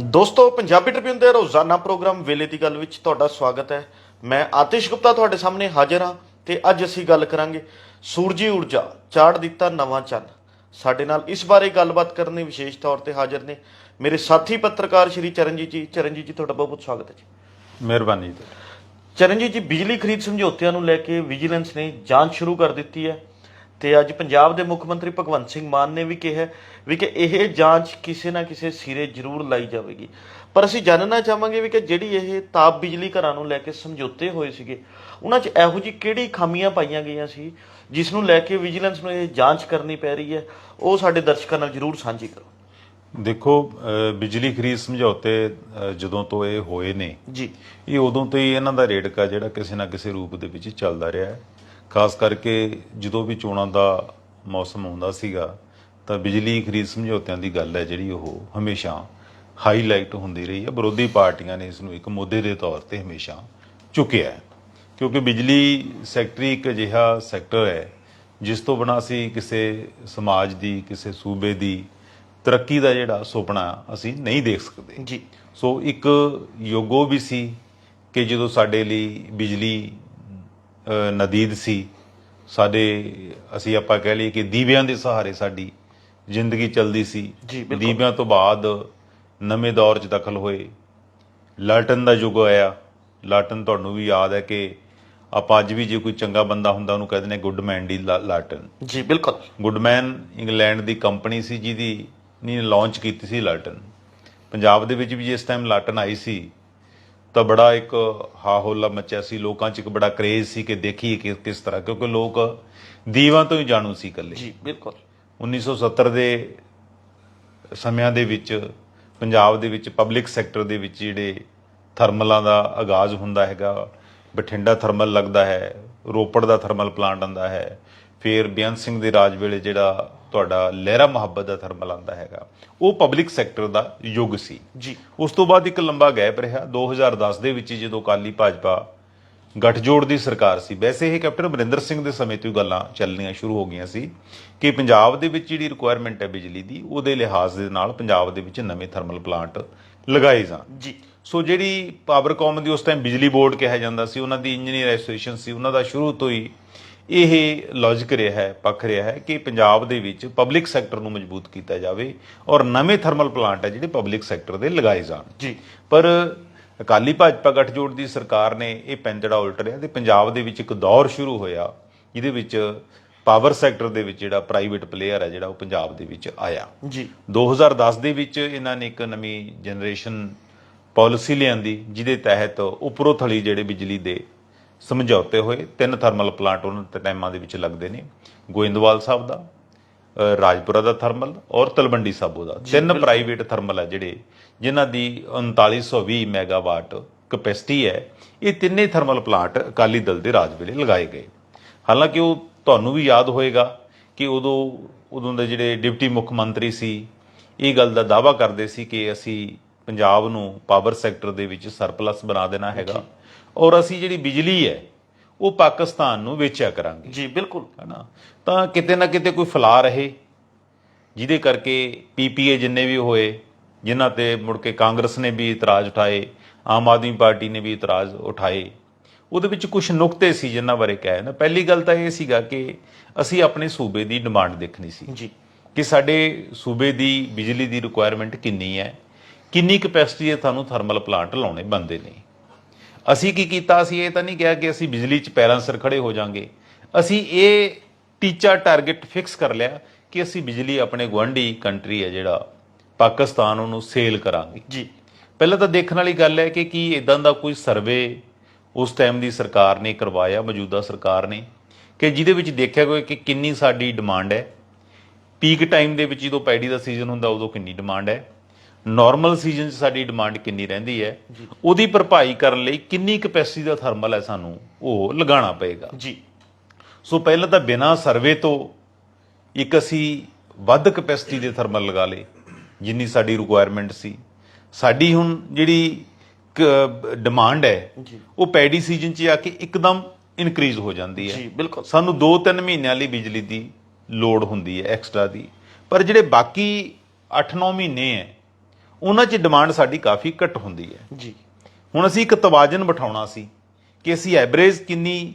ਦੋਸਤੋ ਪੰਜਾਬੀ ਟ੍ਰਿਬਿਊਨ ਦੇ ਰੋਜ਼ਾਨਾ ਪ੍ਰੋਗਰਾਮ ਵੇਲੇ ਦੀ ਗੱਲ ਵਿੱਚ ਤੁਹਾਡਾ ਸਵਾਗਤ ਹੈ। ਮੈਂ ਆਤਿਸ਼ ਗੁਪਤਾ ਤੁਹਾਡੇ ਸਾਹਮਣੇ ਹਾਜ਼ਰ ਹਾਂ ਤੇ ਅੱਜ ਅਸੀਂ ਗੱਲ ਕਰਾਂਗੇ ਸੂਰਜੀ ਊਰਜਾ ਚਾੜ ਦਿੱਤਾ ਨਵਾਂ ਚੰਨ। ਸਾਡੇ ਨਾਲ ਇਸ ਬਾਰੇ ਗੱਲਬਾਤ ਕਰਨ ਲਈ ਵਿਸ਼ੇਸ਼ ਤੌਰ ਤੇ ਹਾਜ਼ਰ ਨੇ ਮੇਰੇ ਸਾਥੀ ਪੱਤਰਕਾਰ ਸ਼੍ਰੀ ਚਰਨਜੀਤ ਜੀ। ਚਰਨਜੀਤ ਜੀ ਤੁਹਾਡਾ ਬਹੁਤ ਬਹੁਤ ਸਵਾਗਤ ਹੈ ਜੀ। ਮਿਹਰਬਾਨੀ ਜੀ। ਚਰਨਜੀਤ ਜੀ ਬਿਜਲੀ ਖਰੀਦ ਸਮਝੌਤਿਆਂ ਨੂੰ ਲੈ ਕੇ ਵਿਜੀਲੈਂਸ ਨੇ ਜਾਂਚ ਸ਼ੁਰੂ ਕਰ ਦਿੱਤੀ ਹੈ। ਤੇ ਅੱਜ ਪੰਜਾਬ ਦੇ ਮੁੱਖ ਮੰਤਰੀ ਭਗਵੰਤ ਸਿੰਘ ਮਾਨ ਨੇ ਵੀ ਕਿਹਾ ਵੀ ਕਿ ਇਹ ਜਾਂਚ ਕਿਸੇ ਨਾ ਕਿਸੇ ਸਿਰੇ ਜ਼ਰੂਰ ਲਾਈ ਜਾਵੇਗੀ। ਪਰ ਅਸੀਂ ਜਾਣਨਾ ਚਾਹਾਂਗੇ ਵੀ ਕਿ ਜਿਹੜੀ ਇਹ ਤਾਪ ਬਿਜਲੀ ਘਰਾਂ ਨੂੰ ਲੈ ਕੇ ਸਮਝੌਤੇ ਹੋਏ ਸੀਗੇ ਉਹਨਾਂ 'ਚ ਇਹੋ ਜੀ ਕਿਹੜੀ ਖਾਮੀਆਂ ਪਾਈਆਂ ਗਈਆਂ ਸੀ ਜਿਸ ਨੂੰ ਲੈ ਕੇ ਵਿਜੀਲੈਂਸ ਨੂੰ ਇਹ ਜਾਂਚ ਕਰਨੀ ਪੈ ਰਹੀ ਹੈ ਉਹ ਸਾਡੇ ਦਰਸ਼ਕਾਂ ਨਾਲ ਜ਼ਰੂਰ ਸਾਂਝੀ ਕਰੋ। ਦੇਖੋ ਬਿਜਲੀ ਖਰੀਦ ਸਮਝੌਤੇ ਜਦੋਂ ਤੋਂ ਇਹ ਹੋਏ ਨੇ ਜੀ। ਇਹ ਉਦੋਂ ਤੋਂ ਹੀ ਇਹਨਾਂ ਦਾ ਰੇੜਕਾ ਜਿਹੜਾ ਕਿਸੇ ਨਾ ਕਿਸੇ ਰੂਪ ਦੇ ਵਿੱਚ ਚੱਲਦਾ ਰਿਹਾ ਹੈ। ਖਾਸ ਕਰਕੇ ਜਦੋਂ ਵੀ ਚੋਣਾਂ ਦਾ ਮੌਸਮ ਆਉਂਦਾ ਸੀਗਾ ਤਾਂ ਬਿਜਲੀ ਖਰੀਦ ਸਮਝੌਤਿਆਂ ਦੀ ਗੱਲ ਹੈ ਜਿਹੜੀ ਉਹ ਹਮੇਸ਼ਾ ਹਾਈਲਾਈਟ ਹੁੰਦੀ ਰਹੀ ਹੈ। ਵਿਰੋਧੀ ਪਾਰਟੀਆਂ ਨੇ ਇਸ ਨੂੰ ਇੱਕ ਮੁੱਦੇ ਦੇ ਤੌਰ ਤੇ ਹਮੇਸ਼ਾ ਚੁੱਕਿਆ ਹੈ। ਕਿਉਂਕਿ ਬਿਜਲੀ ਸੈਕਟਰ ਇੱਕ ਅਜਿਹਾ ਸੈਕਟਰ ਹੈ ਜਿਸ ਤੋਂ ਬਿਨਾਂ ਅਸੀਂ ਕਿਸੇ ਸਮਾਜ ਦੀ ਕਿਸੇ ਸੂਬੇ ਦੀ ਤਰੱਕੀ ਦਾ ਜਿਹੜਾ ਸੁਪਨਾ ਅਸੀਂ ਨਹੀਂ ਦੇਖ ਸਕਦੇ। ਜੀ। ਸੋ ਇੱਕ ਯੋਗੋ ਵੀ ਸੀ ਕਿ ਜਦੋਂ ਸਾਡੇ ਲਈ ਬਿਜਲੀ ਨਦੀਦ ਸੀ। ਸਾਡੇ ਅਸੀਂ ਆਪਾਂ ਕਹਿ ਲਈਏ ਕਿ ਦੀਵਿਆਂ ਦੇ ਸਹਾਰੇ ਸਾਡੀ ਜ਼ਿੰਦਗੀ ਚੱਲਦੀ ਸੀ। ਦੀਵਿਆਂ ਤੋਂ ਬਾਅਦ ਨਵੇਂ ਦੌਰ 'ਚ ਦਖਲ ਹੋਏ। ਲਾਲਟਨ ਦਾ ਯੁੱਗ ਆਇਆ। ਲਾਲਟਨ ਤੁਹਾਨੂੰ ਵੀ ਯਾਦ ਹੈ ਕਿ ਆਪਾਂ ਅੱਜ ਵੀ ਜੇ ਕੋਈ ਚੰਗਾ ਬੰਦਾ ਹੁੰਦਾ ਉਹਨੂੰ ਕਹਿੰਦੇ ਨੇ ਗੁੱਡਮੈਨ ਦੀ ਲਾ- ਲਾਲਟਨ। ਜੀ ਬਿਲਕੁਲ। ਗੁੱਡਮੈਨ ਇੰਗਲੈਂਡ ਦੀ ਕੰਪਨੀ ਸੀ ਜਿਹਦੀ ਨੇ ਲਾਂਚ ਕੀਤੀ ਸੀ ਲਾਟਨ ਪੰਜਾਬ ਦੇ ਵਿੱਚ ਵੀ ਜਿਸ ਟਾਈਮ ਲਾਟਨ ਆਈ ਸੀ ਤਾਂ ਬੜਾ ਇੱਕ ਹਾਹੋਲਾ ਮਚਿਆ ਸੀ ਲੋਕਾਂ 'ਚ ਇੱਕ ਬੜਾ ਕਰੇਜ਼ ਸੀ ਕਿ ਦੇਖੀਏ ਕਿ ਕਿਸ ਤਰ੍ਹਾਂ ਕਿਉਂਕਿ ਲੋਕ ਦੀਵਾਂ ਤੋਂ ਹੀ ਜਾਣੂ ਸੀ ਇਕੱਲੇ। ਜੀ ਬਿਲਕੁਲ। 1970 ਦੇ ਸਮਿਆਂ ਦੇ ਵਿੱਚ ਪੰਜਾਬ ਦੇ ਵਿੱਚ ਪਬਲਿਕ ਸੈਕਟਰ ਦੇ ਵਿੱਚ ਜਿਹੜੇ ਥਰਮਲਾਂ ਦਾ ਆਗਾਜ਼ ਹੁੰਦਾ ਹੈਗਾ ਬਠਿੰਡਾ ਥਰਮਲ ਲੱਗਦਾ ਹੈ ਰੋਪੜ ਦਾ ਥਰਮਲ ਪਲਾਂਟ ਆਉਂਦਾ ਹੈ ਫਿਰ ਬੇਅੰਤ ਸਿੰਘ ਦੇ ਰਾਜ ਵੇਲੇ ਜਿਹੜਾ ਤੁਹਾਡਾ ਲਹਿਰਾ ਮੁਹੱਬਤ ਦਾ ਥਰਮਲ ਆਉਂਦਾ ਹੈਗਾ ਉਹ ਪਬਲਿਕ ਸੈਕਟਰ ਦਾ ਯੁੱਗ ਸੀ। ਜੀ। ਉਸ ਤੋਂ ਬਾਅਦ ਇੱਕ ਲੰਬਾ ਗੈਪ ਰਿਹਾ। 2010 ਦੇ ਵਿੱਚ ਜਦੋਂ ਕਾਲੀ ਭਾਜਪਾ ਗੱਠਜੋੜ ਦੀ ਸਰਕਾਰ ਸੀ ਵੈਸੇ ਇਹ ਕੈਪਟਨ ਅਮਰਿੰਦਰ ਸਿੰਘ ਦੇ ਸਮੇਂ ਤੋਂ ਗੱਲਾਂ ਚੱਲਣੀਆਂ ਸ਼ੁਰੂ ਹੋ ਗਈਆਂ ਸੀ ਕਿ ਪੰਜਾਬ ਦੇ ਵਿੱਚ ਜਿਹੜੀ ਰਿਕੁਆਇਰਮੈਂਟ ਹੈ ਬਿਜਲੀ ਦੀ ਉਹਦੇ ਲਿਹਾਜ਼ ਦੇ ਨਾਲ ਪੰਜਾਬ ਦੇ ਵਿੱਚ ਨਵੇਂ ਥਰਮਲ ਪਲਾਂਟ ਲਗਾਏ ਜਾਣ। ਜੀ। ਸੋ ਜਿਹੜੀ ਪਾਵਰਕਾਮ ਦੀ ਉਸ ਟਾਈਮ ਬਿਜਲੀ ਬੋਰਡ ਕਿਹਾ ਜਾਂਦਾ ਸੀ ਉਹਨਾਂ ਦੀ ਇੰਜੀਨੀਅਰ ਐਸੋਸੀਏਸ਼ਨ ਸੀ ਉਹਨਾਂ ਦਾ ਸ਼ੁਰੂ ਤੋਂ ਹੀ ਇਹ ਲੌਜੀਕ ਰਿਹਾ ਹੈ ਪੱਖ ਰਿਹਾ ਹੈ ਕਿ ਪੰਜਾਬ ਦੇ ਵਿੱਚ ਪਬਲਿਕ ਸੈਕਟਰ ਨੂੰ ਮਜ਼ਬੂਤ ਕੀਤਾ ਜਾਵੇ ਔਰ ਨਵੇਂ ਥਰਮਲ ਪਲਾਂਟ ਹੈ ਜਿਹੜੇ ਪਬਲਿਕ ਸੈਕਟਰ ਦੇ ਲਗਾਏ ਜਾਣ। ਜੀ। ਪਰ ਅਕਾਲੀ ਭਾਜਪਾ ਗੱਠਜੋੜ ਦੀ ਸਰਕਾਰ ਨੇ ਇਹ ਪੈਂਜੜਾ ਉਲਟ ਰਿਹਾ ਤੇ ਪੰਜਾਬ ਦੇ ਵਿੱਚ ਇੱਕ ਦੌਰ ਸ਼ੁਰੂ ਹੋਇਆ ਜਿਹਦੇ ਵਿੱਚ ਪਾਵਰ ਸੈਕਟਰ ਦੇ ਵਿੱਚ ਜਿਹੜਾ ਪ੍ਰਾਈਵੇਟ ਪਲੇਅਰ ਹੈ ਜਿਹੜਾ ਉਹ ਪੰਜਾਬ ਦੇ ਵਿੱਚ ਆਇਆ। ਜੀ। 2010 ਦੇ ਵਿੱਚ ਇਹਨਾਂ ਨੇ ਇੱਕ ਨਵੀਂ ਜਨਰੇਸ਼ਨ ਪਾਲਿਸੀ ਲਿਆਂਦੀ ਜਿਹਦੇ ਤਹਿਤ ਉੱਪਰੋਂ ਥਲੀ ਜਿਹੜੇ ਬਿਜਲੀ ਦੇ ਸਮਝੌਤੇ ਹੋਏ। ਤਿੰਨ ਥਰਮਲ ਪਲਾਂਟ ਉਹਨਾਂ ਦੇ ਟਾਈਮਾਂ ਦੇ ਵਿੱਚ ਲੱਗਦੇ ਨੇ। ਗੋਇੰਦਵਾਲ ਸਾਹਿਬ ਦਾ ਰਾਜਪੁਰਾ ਦਾ ਥਰਮਲ ਔਰ ਤਲਵੰਡੀ ਸਾਬੋ ਦਾ। ਤਿੰਨ ਪ੍ਰਾਈਵੇਟ ਥਰਮਲ ਹੈ ਜਿਹੜੇ ਜਿਨ੍ਹਾਂ ਦੀ 3920 ਮੈਗਾਵਾਟ ਕਪੈਸਿਟੀ ਹੈ। ਇਹ ਤਿੰਨੇ ਥਰਮਲ ਪਲਾਂਟ ਅਕਾਲੀ ਦਲ ਦੇ ਰਾਜ ਵੇਲੇ ਲਗਾਏ ਗਏ। ਹਾਲਾਂਕਿ ਉਹ ਤੁਹਾਨੂੰ ਵੀ ਯਾਦ ਹੋਏਗਾ ਕਿ ਉਦੋਂ ਉਦੋਂ ਦੇ ਜਿਹੜੇ ਡਿਪਟੀ ਮੁੱਖ ਮੰਤਰੀ ਸੀ ਇਹ ਗੱਲ ਦਾ ਦਾਅਵਾ ਕਰਦੇ ਸੀ ਕਿ ਅਸੀਂ ਪੰਜਾਬ ਨੂੰ ਪਾਵਰ ਸੈਕਟਰ ਦੇ ਵਿੱਚ ਸਰਪਲਸ ਬਣਾ ਦੇਣਾ ਹੈਗਾ। ਔਰ ਅਸੀਂ ਜਿਹੜੀ ਬਿਜਲੀ ਹੈ ਉਹ ਪਾਕਿਸਤਾਨ ਨੂੰ ਵੇਚਿਆ ਕਰਾਂਗੇ। ਜੀ ਬਿਲਕੁਲ। ਹਨਾ? ਤਾਂ ਕਿਤੇ ਨਾ ਕਿਤੇ ਕੋਈ ਫਲਾ ਰਹੇ ਜਿਹਦੇ ਕਰਕੇ ਪੀਪੀਏ ਜਿੰਨੇ ਵੀ ਹੋਏ ਜਿਨ੍ਹਾਂ ਤੇ ਮੁੜ ਕੇ ਕਾਂਗਰਸ ਨੇ ਵੀ ਇਤਰਾਜ਼ ਉਠਾਏ ਆਮ ਆਦਮੀ ਪਾਰਟੀ ਨੇ ਵੀ ਇਤਰਾਜ਼ ਉਠਾਏ ਉਹਦੇ ਵਿੱਚ ਕੁਝ ਨੁਕਤੇ ਸੀ ਜਿਨ੍ਹਾਂ ਬਾਰੇ ਕਹਿ ਨਾ। ਪਹਿਲੀ ਗੱਲ ਤਾਂ ਇਹ ਸੀਗਾ ਕਿ ਅਸੀਂ ਆਪਣੇ ਸੂਬੇ ਦੀ ਡਿਮਾਂਡ ਦੇਖਣੀ ਸੀ ਜੀ। ਕਿ ਸਾਡੇ ਸੂਬੇ ਦੀ ਬਿਜਲੀ ਦੀ ਰਿਕੁਆਇਰਮੈਂਟ ਕਿੰਨੀ ਹੈ ਕਿੰਨੀ ਕਪੈਸਿਟੀ ਦੇ ਤੁਹਾਨੂੰ ਥਰਮਲ ਪਲਾਂਟ ਲਾਉਣੇ ਬੰਦੇ ਨੇ। ਅਸੀਂ ਕੀ ਕੀਤਾ? ਅਸੀਂ ਇਹ ਤਾਂ ਨਹੀਂ ਕਿਹਾ ਕਿ ਅਸੀਂ ਬਿਜਲੀ 'ਚ ਪੈਰਾਂ ਸਿਰ ਖੜੇ ਹੋ ਜਾਾਂਗੇ। ਅਸੀਂ ਇਹ ਟੀਚਾ ਟਾਰਗੇਟ ਫਿਕਸ ਕਰ ਲਿਆ ਕਿ ਅਸੀਂ ਬਿਜਲੀ ਆਪਣੇ ਗੁਆਂਢੀ ਕੰਟਰੀ ਹੈ ਜਿਹੜਾ ਪਾਕਿਸਤਾਨ ਉਹਨੂੰ ਸੇਲ ਕਰਾਂਗੇ। ਜੀ। ਪਹਿਲਾਂ ਤਾਂ ਦੇਖਣ ਵਾਲੀ ਗੱਲ ਹੈ ਕਿ ਕੀ ਇਦਾਂ ਦਾ ਕੋਈ ਸਰਵੇ ਉਸ ਟਾਈਮ ਦੀ ਸਰਕਾਰ ਨੇ ਕਰਵਾਇਆ ਮੌਜੂਦਾ ਸਰਕਾਰ ਨੇ ਕਿ ਜਿਹਦੇ ਵਿੱਚ ਦੇਖਿਆ ਗਿਆ ਕਿ ਕਿੰਨੀ ਸਾਡੀ ਡਿਮਾਂਡ ਹੈ। ਪੀਕ ਟਾਈਮ ਦੇ ਵਿੱਚ ਜਦੋਂ ਪੈਡੀ ਦਾ ਸੀਜ਼ਨ ਹੁੰਦਾ ਉਦੋਂ ਕਿੰਨੀ ਡਿਮਾਂਡ ਹੈ। ਨਾਰਮਲ ਸੀਜ਼ਨ 'ਚ ਸਾਡੀ ਡਿਮਾਂਡ ਕਿੰਨੀ ਰਹਿੰਦੀ ਹੈ? ਉਹਦੀ ਭਰਪਾਈ ਕਰਨ ਲਈ ਕਿੰਨੀ ਕਪੈਸਿਟੀ ਦਾ ਥਰਮਲ ਹੈ ਸਾਨੂੰ ਉਹ ਲਗਾਉਣਾ ਪਏਗਾ। ਜੀ। ਸੋ ਪਹਿਲਾਂ ਤਾਂ ਬਿਨਾਂ ਸਰਵੇ ਤੋਂ ਇੱਕ ਅਸੀਂ ਵੱਧ ਕਪੈਸਿਟੀ ਦੇ ਥਰਮਲ ਲਗਾ ਲਏ ਜਿੰਨੀ ਸਾਡੀ ਰਿਕੁਆਇਰਮੈਂਟ ਸੀ। ਸਾਡੀ ਹੁਣ ਜਿਹੜੀ ਡਿਮਾਂਡ ਹੈ। ਉਹ ਪੈਡੀ ਸੀਜ਼ਨ 'ਚ ਆ ਕੇ ਇੱਕਦਮ ਇਨਕਰੀਜ਼ ਹੋ ਜਾਂਦੀ ਹੈ। ਜੀ ਬਿਲਕੁਲ। ਸਾਨੂੰ 2-3 ਮਹੀਨਿਆਂ ਲਈ ਬਿਜਲੀ ਦੀ ਲੋੜ ਹੁੰਦੀ ਹੈ ਐਕਸਟਰਾ ਦੀ। ਪਰ ਜਿਹੜੇ ਬਾਕੀ 8-9 ਮਹੀਨੇ ਹੈ ਉਹਨਾਂ 'ਚ ਡਿਮਾਂਡ ਸਾਡੀ ਕਾਫੀ ਘੱਟ ਹੁੰਦੀ ਹੈ। ਜੀ। ਹੁਣ ਅਸੀਂ ਇੱਕ ਤਵਾਜ਼ਨ ਬਿਠਾਉਣਾ ਸੀ ਕਿ ਅਸੀਂ ਐਵਰੇਜ ਕਿੰਨੀ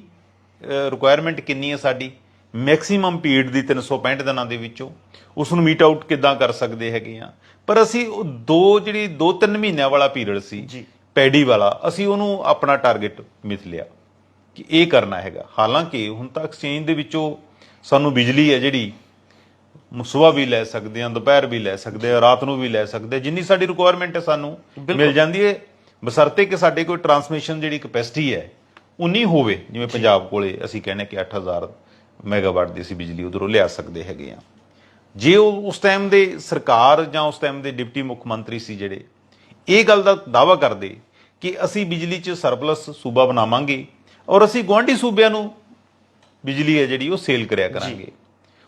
ਰਿਕੁਆਇਰਮੈਂਟ ਕਿੰਨੀ ਹੈ ਸਾਡੀ ਮੈਕਸਿਮਮ ਪੀਰੀਅਡ ਦੀ 365 ਦਿਨਾਂ ਦੇ ਵਿੱਚੋਂ ਉਸ ਨੂੰ ਮੀਟ ਆਊਟ ਕਿੱਦਾਂ ਕਰ ਸਕਦੇ ਹੈਗੇ ਆ ਪਰ ਅਸੀਂ ਉਹ ਦੋ ਜਿਹੜੀ 2-3 ਮਹੀਨਿਆਂ ਵਾਲਾ ਪੀਰੀਅਡ ਸੀ ਜੀ। ਪੈਡੀ ਵਾਲਾ ਅਸੀਂ ਉਹਨੂੰ ਆਪਣਾ ਟਾਰਗੇਟ ਮਿਥ ਲਿਆ ਕਿ ਇਹ ਕਰਨਾ ਹੈਗਾ। ਹਾਲਾਂਕਿ ਹੁਣ ਤੱਕ ਐਕਸਚੇਂਜ ਦੇ ਵਿੱਚੋਂ ਸਾਨੂੰ ਬਿਜਲੀ ਹੈ ਜਿਹੜੀ ਸਵੇਰ ਵੀ ਲੈ ਸਕਦੇ ਆ ਦੁਪਹਿਰ ਵੀ ਲੈ ਸਕਦੇ ਆ ਰਾਤ ਨੂੰ ਵੀ ਲੈ ਸਕਦੇ ਆ ਜਿੰਨੀ ਸਾਡੀ ਰਿਕੁਆਇਰਮੈਂਟ ਹੈ ਸਾਨੂੰ ਮਿਲ ਜਾਂਦੀ ਹੈ। ਬਸਰਤੇ ਕਿ ਸਾਡੇ ਕੋਲ ਟਰਾਂਸਮਿਸ਼ਨ ਜਿਹੜੀ ਕਪੈਸਿਟੀ ਹੈ ਉਨੀ ਹੋਵੇ ਜਿਵੇਂ ਪੰਜਾਬ ਕੋਲੇ ਅਸੀਂ ਕਹਿੰਦੇ ਕਿ 8000 ਮੈਗਾਵਾਟ ਦੀ ਅਸੀਂ ਬਿਜਲੀ ਉਧਰੋਂ ਲਿਆ ਸਕਦੇ ਹੈਗੇ ਆ ਜੇ ਉਹ ਉਸ ਟਾਈਮ ਦੇ ਸਰਕਾਰ ਜਾਂ ਉਸ ਟਾਈਮ ਦੇ ਡਿਪਟੀ ਮੁੱਖ ਮੰਤਰੀ ਸੀ ਜਿਹੜੇ ਇਹ ਗੱਲ ਦਾ ਦਾਵਾ ਕਰਦੇ ਕਿ ਅਸੀਂ ਬਿਜਲੀ 'ਚ ਸਰਪਲਸ ਸੂਬਾ ਬਣਾਵਾਂਗੇ ਔਰ ਅਸੀਂ ਗੁਆਂਢੀ ਸੂਬਿਆਂ ਨੂੰ ਬਿਜਲੀ ਹੈ ਜਿਹੜੀ ਉਹ ਸੇਲ ਕਰਿਆ ਕਰਾਂਗੇ।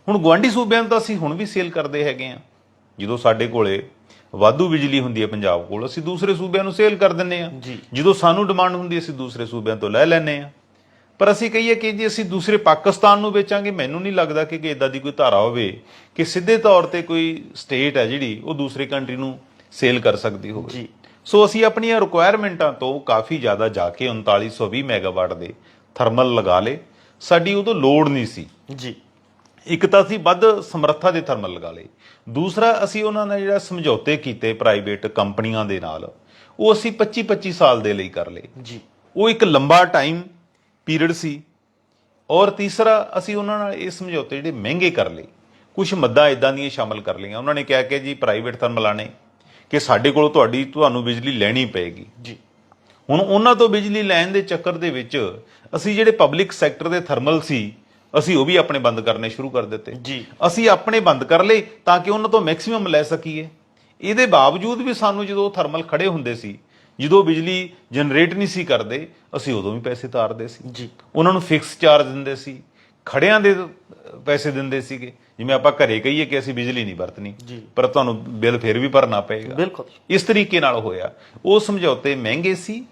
ਹੁਣ ਗੁਆਂਢੀ ਸੂਬਿਆਂ ਨੂੰ ਤਾਂ ਅਸੀਂ ਹੁਣ ਵੀ ਸੇਲ ਕਰਦੇ ਹੈਗੇ ਆ ਜਦੋਂ ਸਾਡੇ ਕੋਲੇ ਵਾਧੂ ਬਿਜਲੀ ਹੁੰਦੀ ਹੈ ਪੰਜਾਬ ਕੋਲ ਅਸੀਂ ਦੂਸਰੇ ਸੂਬਿਆਂ ਨੂੰ ਸੇਲ ਕਰ ਦਿੰਨੇ ਆ। ਜਦੋਂ ਸਾਨੂੰ ਡਿਮਾਂਡ ਹੁੰਦੀ ਅਸੀਂ ਦੂਸਰੇ ਸੂਬਿਆਂ ਤੋਂ ਲੈ ਲੈਨੇ ਆ ਪਰ ਅਸੀਂ ਕਹੀਏ ਕਿ ਜੇ ਅਸੀਂ ਦੂਸਰੇ ਪਾਕਿਸਤਾਨ ਨੂੰ ਵੇਚਾਂਗੇ ਮੈਨੂੰ ਨਹੀਂ ਲੱਗਦਾ ਕਿ ਇਦਾਂ ਦੀ ਕੋਈ ਧਾਰਾ ਹੋਵੇ ਕਿ ਸਿੱਧੇ ਤੌਰ ਤੇ ਕੋਈ ਸਟੇਟ ਹੈ ਜਿਹੜੀ ਉਹ ਦੂਸਰੇ ਕੰਟਰੀ ਨੂੰ ਸੇਲ ਕਰ ਸਕਦੀ ਹੋਵੇ। ਜੀ। ਸੋ ਅਸੀਂ ਆਪਣੀਆਂ ਰਿਕੁਆਇਰਮੈਂਟਾਂ ਤੋਂ ਕਾਫੀ ਜ਼ਿਆਦਾ ਜਾ ਕੇ 3920 ਮੈਗਾਵਾਟ ਦੇ ਥਰਮਲ ਲਗਾ ਲੇ ਸਾਡੀ ਉਦੋਂ ਲੋਡ ਨਹੀਂ ਸੀ। ਜੀ। ਇੱਕ ਤਾਂ ਅਸੀਂ ਵੱਧ ਸਮਰੱਥਾ ਦੇ ਥਰਮਲ ਲਗਾ ਲਏ। ਦੂਸਰਾ ਅਸੀਂ ਉਹਨਾਂ ਨਾਲ ਜਿਹੜਾ ਸਮਝੌਤੇ ਕੀਤੇ ਪ੍ਰਾਈਵੇਟ ਕੰਪਨੀਆਂ ਦੇ ਨਾਲ ਉਹ ਅਸੀਂ 25 25 ਸਾਲ ਦੇ ਲਈ ਕਰ ਲਏ। ਜੀ। ਉਹ ਇੱਕ ਲੰਬਾ ਟਾਈਮ ਪੀਰੀਅਡ ਸੀ। ਔਰ ਤੀਸਰਾ ਅਸੀਂ ਉਹਨਾਂ ਨਾਲ ਇਹ ਸਮਝੌਤੇ ਜਿਹੜੇ ਮਹਿੰਗੇ ਕਰ ਲਏ। ਕੁਝ ਮੱਦਾਂ ਇਦਾਂ ਦੀਆਂ ਸ਼ਾਮਲ ਕਰ ਲਈਆਂ। ਉਹਨਾਂ ਨੇ ਕਿਹਾ ਕਿ ਜੀ ਪ੍ਰਾਈਵੇਟ ਥਰਮਲਾਂ ਨੇ ਕਿ ਸਾਡੇ ਕੋਲੋਂ ਤੁਹਾਡੀ ਤੁਹਾਨੂੰ ਬਿਜਲੀ ਲੈਣੀ ਪਏਗੀ। ਜੀ। ਹੁਣ ਉਹਨਾਂ ਤੋਂ ਬਿਜਲੀ ਲੈਣ ਦੇ ਚੱਕਰ ਦੇ ਵਿੱਚ ਅਸੀਂ ਜਿਹੜੇ ਪਬਲਿਕ ਸੈਕਟਰ ਦੇ ਥਰਮਲ ਸੀ ਅਸੀਂ ਉਹ ਵੀ ਆਪਣੇ ਬੰਦ ਕਰਨੇ ਸ਼ੁਰੂ ਕਰ ਦਿੱਤੇ। ਜੀ। ਅਸੀਂ ਆਪਣੇ ਬੰਦ ਕਰ ਲਏ ਤਾਂ ਕਿ ਉਹਨਾਂ ਤੋਂ ਮੈਕਸਿਮਮ ਲੈ ਸਕੀਏ। ਇਹਦੇ ਬਾਵਜੂਦ ਵੀ ਸਾਨੂੰ ਜਦੋਂ ਥਰਮਲ ਖੜੇ ਹੁੰਦੇ ਸੀ ਜਦੋਂ ਬਿਜਲੀ ਜਨਰੇਟ ਨਹੀਂ ਸੀ ਕਰਦੇ ਅਸੀਂ ਉਦੋਂ ਵੀ ਪੈਸੇ ਤਾਰਦੇ ਸੀ। ਜੀ। ਉਹਨਾਂ ਨੂੰ ਫਿਕਸ ਚਾਰਜ ਦਿੰਦੇ ਸੀ। ਖੜਿਆਂ ਦੇ ਪੈਸੇ ਦਿੰਦੇ ਸੀਗੇ। ਜਿਵੇਂ ਆਪਾਂ ਘਰੇ ਕਹੀਏ ਕਿ ਅਸੀਂ ਬਿਜਲੀ ਨਹੀਂ ਵਰਤਣੀ। ਪਰ ਤੁਹਾਨੂੰ ਬਿੱਲ ਫਿਰ ਵੀ ਭਰਨਾ ਪਏਗਾ। ਬਿਲਕੁਲ। ਇਸ ਤਰੀਕੇ ਨਾਲ ਹੋਇਆ। ਉਹ ਸਮਝੌਤੇ ਮਹਿੰਗੇ ਸੀ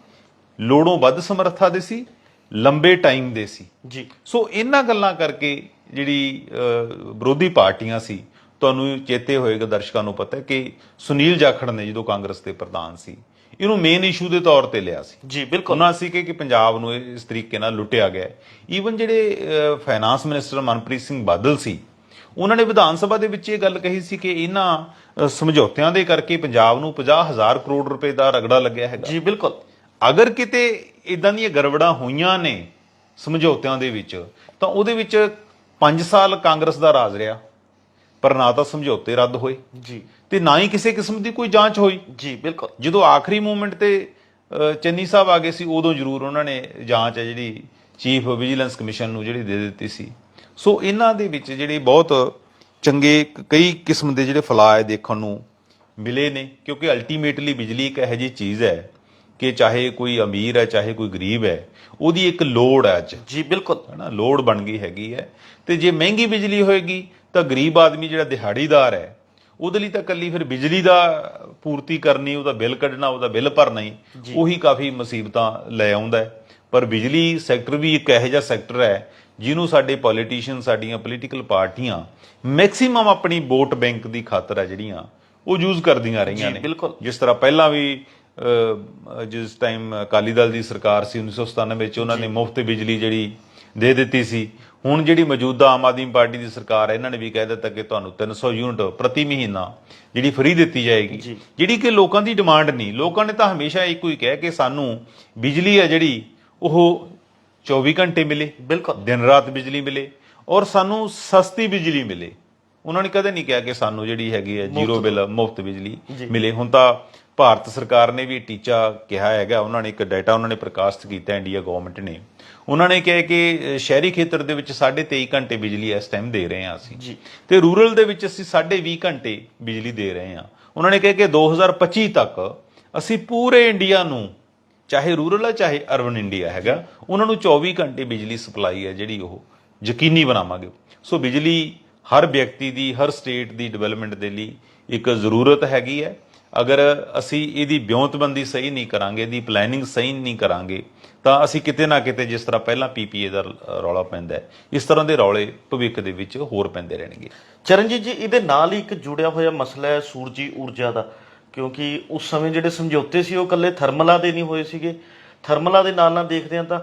ਲੋੜੋਂ ਵੱਧ ਸਮਰੱਥਾ ਦੇ ਸੀ ਲੰਬੇ ਟਾਈਮ ਦੇ ਸੀ। ਜੀ। ਸੋ ਇਹਨਾਂ ਗੱਲਾਂ ਕਰਕੇ ਜਿਹੜੀ ਵਿਰੋਧੀ ਪਾਰਟੀਆਂ ਸੀ ਤੁਹਾਨੂੰ ਚੇਤੇ ਹੋਏਗਾ ਦਰਸ਼ਕਾਂ ਨੂੰ ਪਤਾ ਹੈ ਕਿ ਸੁਨੀਲ ਜਾਖੜ ਨੇ ਜਦੋਂ ਕਾਂਗਰਸ ਦੇ ਪ੍ਰਧਾਨ ਸੀ ਇਹਨੂੰ ਮੇਨ ਇਸ਼ੂ ਦੇ ਤੌਰ ਤੇ ਲਿਆ ਸੀ। ਜੀ ਬਿਲਕੁਲ। ਉਹਨਾਂ ਸੀ ਕਿ ਪੰਜਾਬ ਨੂੰ ਇਸ ਤਰੀਕੇ ਨਾਲ ਲੁੱਟਿਆ ਗਿਆ ਈਵਨ ਜਿਹੜੇ ਫਾਈਨਾਂਸ ਮਿਨਿਸਟਰ ਮਨਪ੍ਰੀਤ ਸਿੰਘ ਬਾਦਲ ਸੀ ਉਹਨਾਂ ਨੇ ਵਿਧਾਨ ਸਭਾ ਦੇ ਵਿੱਚ ਇਹ ਗੱਲ ਕਹੀ ਸੀ ਕਿ ਇਹਨਾਂ ਸਮਝੌਤਿਆਂ ਦੇ ਕਰਕੇ ਪੰਜਾਬ ਨੂੰ 50000 ਕਰੋੜ ਰੁਪਏ ਦਾ ਰਗੜਾ ਲੱਗਿਆ ਹੈਗਾ। ਜੀ ਬਿਲਕੁਲ। ਅਗਰ ਕਿਤੇ ਇਦਾਂ ਦੀਆਂ ਗੜਬੜਾਂ ਹੋਈਆਂ ਨੇ ਸਮਝੌਤਿਆਂ ਦੇ ਵਿੱਚ ਤਾਂ ਉਹਦੇ ਵਿੱਚ 5 ਸਾਲ ਕਾਂਗਰਸ ਦਾ ਰਾਜ ਰਿਹਾ ਪਰ ਨਾ ਤਾਂ ਸਮਝੌਤੇ ਰੱਦ ਹੋਏ। ਜੀ। ਤੇ ਨਾ ਹੀ ਕਿਸੇ ਕਿਸਮ ਦੀ ਕੋਈ ਜਾਂਚ ਹੋਈ। ਜੀ ਬਿਲਕੁਲ। ਜਦੋਂ ਆਖਰੀ ਮੂਮੈਂਟ ਤੇ ਚੰਨੀ ਸਾਹਿਬ ਆ ਗਏ ਸੀ ਉਦੋਂ ਜ਼ਰੂਰ ਉਹਨਾਂ ਨੇ ਜਾਂਚ ਹੈ ਜਿਹੜੀ ਚੀਫ ਵਿਜੀਲੈਂਸ ਕਮਿਸ਼ਨ ਨੂੰ ਜਿਹੜੀ ਦੇ ਦਿੱਤੀ ਸੀ। ਸੋ ਇਹਨਾਂ ਦੇ ਵਿੱਚ ਜਿਹੜੇ ਬਹੁਤ ਚੰਗੇ ਕਈ ਕਿਸਮ ਦੇ ਜਿਹੜੇ ਫਲਾਅ ਦੇਖਣ ਨੂੰ ਮਿਲੇ ਨੇ ਕਿਉਂਕਿ ਅਲਟੀਮੇਟਲੀ ਬਿਜਲੀ ਇੱਕ ਇਹੋ ਜਿਹੀ ਚੀਜ਼ ਹੈ ਕਿ ਚਾਹੇ ਕੋਈ ਅਮੀਰ ਹੈ ਚਾਹੇ ਕੋਈ ਗਰੀਬ ਹੈ ਉਹਦੀ ਇੱਕ ਲੋੜ ਹੈ ਅੱਜ। ਜੀ ਬਿਲਕੁਲ। ਹਨਾ ਲੋਡ ਬਣ ਗਈ ਹੈਗੀ ਹੈ। ਤੇ ਜੇ ਮਹਿੰਗੀ ਬਿਜਲੀ ਹੋਏਗੀ ਤਾਂ ਗਰੀਬ ਆਦਮੀ ਜਿਹੜਾ ਦਿਹਾੜੀਦਾਰ ਹੈ ਉਹਦੇ ਲਈ ਤਾਂ ਕੱਲੀ ਫਿਰ ਬਿਜਲੀ ਦਾ ਪੂਰਤੀ ਕਰਨੀ ਉਹਦਾ ਬਿੱਲ ਕੱਢਣਾ ਉਹਦਾ ਬਿੱਲ ਭਰਨਾ ਹੀ ਉਹੀ ਕਾਫੀ ਮੁਸੀਬਤਾਂ ਲੈ ਆਉਂਦਾ ਹੈ। ਪਰ ਬਿਜਲੀ ਸੈਕਟਰ ਵੀ ਇੱਕ ਇਹੋ ਜਿਹਾ ਸੈਕਟਰ ਹੈ ਜਿਹਨੂੰ ਸਾਡੇ ਪੋਲੀਟੀਸ਼ੀਅਨ ਸਾਡੀਆਂ ਪੋਲੀਟੀਕਲ ਪਾਰਟੀਆਂ ਮੈਕਸਿਮਮ ਆਪਣੀ ਵੋਟ ਬੈਂਕ ਦੀ ਖਾਤਰ ਹੈ ਜਿਹੜੀਆਂ ਉਹ ਯੂਜ਼ ਕਰਦੀਆਂ ਰਹੀਆਂ ਨੇ। ਜਿਸ ਤਰ੍ਹਾਂ ਪਹਿਲਾਂ ਵੀ ਜਿਸ ਟਾਈਮ ਅਕਾਲੀ ਦਲ ਦੀ ਸਰਕਾਰ ਸੀ 1997 ਵਿੱਚ ਉਹਨਾਂ ਨੇ ਮੁਫਤ ਬਿਜਲੀ ਜਿਹੜੀ ਦੇ ਦਿੱਤੀ ਸੀ। ਹੁਣ ਜਿਹੜੀ ਮੌਜੂਦਾ ਆਮ ਆਦਮੀ ਪਾਰਟੀ ਦੀ ਸਰਕਾਰ ਹੈ ਇਹਨਾਂ ਨੇ ਵੀ ਕਹਿ ਦਿੱਤਾ ਕਿ ਤੁਹਾਨੂੰ 300 ਯੂਨਿਟ ਪ੍ਰਤੀ ਮਹੀਨਾ ਜਿਹੜੀ ਫ੍ਰੀ ਦਿੱਤੀ ਜਾਏਗੀ। ਜਿਹੜੀ ਕਿ ਲੋਕਾਂ ਦੀ ਡਿਮਾਂਡ ਨਹੀਂ ਲੋਕਾਂ ਨੇ ਤਾਂ ਹਮੇਸ਼ਾ ਇੱਕੋ ਹੀ ਕਿਹਾ ਕਿ ਸਾਨੂੰ ਬਿਜਲੀ ਹੈ ਜਿਹੜੀ ਉਹ 24 ਘੰਟੇ ਮਿਲੇ ਬਿਲਕੁਲ। ਦਿਨ ਰਾਤ ਬਿਜਲੀ ਮਿਲੇ ਔਰ ਸਾਨੂੰ ਸਸਤੀ ਬਿਜਲੀ ਮਿਲੇ। ਉਹਨਾਂ ਨੇ ਕਦੇ ਨਹੀਂ ਕਿਹਾ ਕਿ ਸਾਨੂੰ ਜਿਹੜੀ ਹੈਗੀ ਹੈ ਜ਼ੀਰੋ ਬਿੱਲ ਮੁਫਤ ਬਿਜਲੀ। ਮਿਲੇ। ਹੁਣ ਤਾਂ ਭਾਰਤ ਸਰਕਾਰ ਨੇ ਵੀ ਟੀਚਾ ਕਿਹਾ ਹੈਗਾ ਉਹਨਾਂ ਨੇ ਇੱਕ ਡਾਟਾ ਉਹਨਾਂ ਨੇ ਪ੍ਰਕਾਸ਼ਿਤ ਕੀਤਾ ਇੰਡੀਆ ਗਵਰਨਮੈਂਟ ਨੇ। ਉਹਨਾਂ ਨੇ ਕਿਹਾ ਕਿ ਸ਼ਹਿਰੀ ਖੇਤਰ ਦੇ ਵਿੱਚ 23.5 ਘੰਟੇ ਬਿਜਲੀ ਇਸ ਟਾਈਮ ਦੇ ਰਹੇ ਹਾਂ ਅਸੀਂ। ਤੇ ਰੂਰਲ ਦੇ ਵਿੱਚ ਅਸੀਂ 20.5 ਘੰਟੇ ਬਿਜਲੀ ਦੇ ਰਹੇ ਹਾਂ। ਉਹਨਾਂ ਨੇ ਕਿਹਾ ਕਿ 2025 ਤੱਕ ਅਸੀਂ ਪੂਰੇ ਇੰਡੀਆ ਨੂੰ ਚਾਹੇ ਰੂਰਲ ਹੈ ਚਾਹੇ ਅਰਬਨ ਇੰਡੀਆ ਹੈਗਾ ਉਹਨਾਂ ਨੂੰ 24 ਘੰਟੇ ਬਿਜਲੀ ਸਪਲਾਈ ਹੈ ਜਿਹੜੀ ਉਹ ਯਕੀਨੀ ਬਣਾਵਾਂਗੇ। ਸੋ ਬਿਜਲੀ ਹਰ ਵਿਅਕਤੀ ਦੀ ਹਰ ਸਟੇਟ ਦੀ ਡਿਵੈਲਪਮੈਂਟ ਦੇ ਲਈ ਇੱਕ ਜ਼ਰੂਰਤ ਹੈਗੀ ਹੈ। ਅਗਰ ਅਸੀਂ ਇਹਦੀ ਵਿਉਂਤਬੰਦੀ ਸਹੀ ਨਹੀਂ ਕਰਾਂਗੇ, ਇਹਦੀ ਪਲੈਨਿੰਗ ਸਹੀ ਨਹੀਂ ਕਰਾਂਗੇ, ਤਾਂ ਅਸੀਂ ਕਿਤੇ ਨਾ ਕਿਤੇ ਜਿਸ ਤਰ੍ਹਾਂ ਪਹਿਲਾਂ ਪੀਪੀਏ ਦਾ ਰੌਲਾ ਪੈਂਦਾ ਹੈ, ਇਸ ਤਰ੍ਹਾਂ ਦੇ ਰੌਲੇ ਭਵਿੱਖ ਦੇ ਵਿੱਚ ਹੋਰ ਪੈਂਦੇ ਰਹਿਣਗੇ। ਚਰਨਜੀਤ ਜੀ, ਇਹਦੇ ਨਾਲ ਹੀ ਇੱਕ ਜੁੜਿਆ ਹੋਇਆ ਮਸਲਾ ਹੈ ਸੂਰਜੀ ਊਰਜਾ ਦਾ, ਕਿਉਂਕਿ ਉਸ ਸਮੇਂ ਜਿਹੜੇ ਸਮਝੌਤੇ ਸੀ ਉਹ ਇਕੱਲੇ ਥਰਮਲਾਂ ਦੇ ਨਹੀਂ ਹੋਏ ਸੀਗੇ। ਥਰਮਲਾਂ ਦੇ ਨਾਲ ਨਾਲ ਦੇਖਦੇ ਹਾਂ ਤਾਂ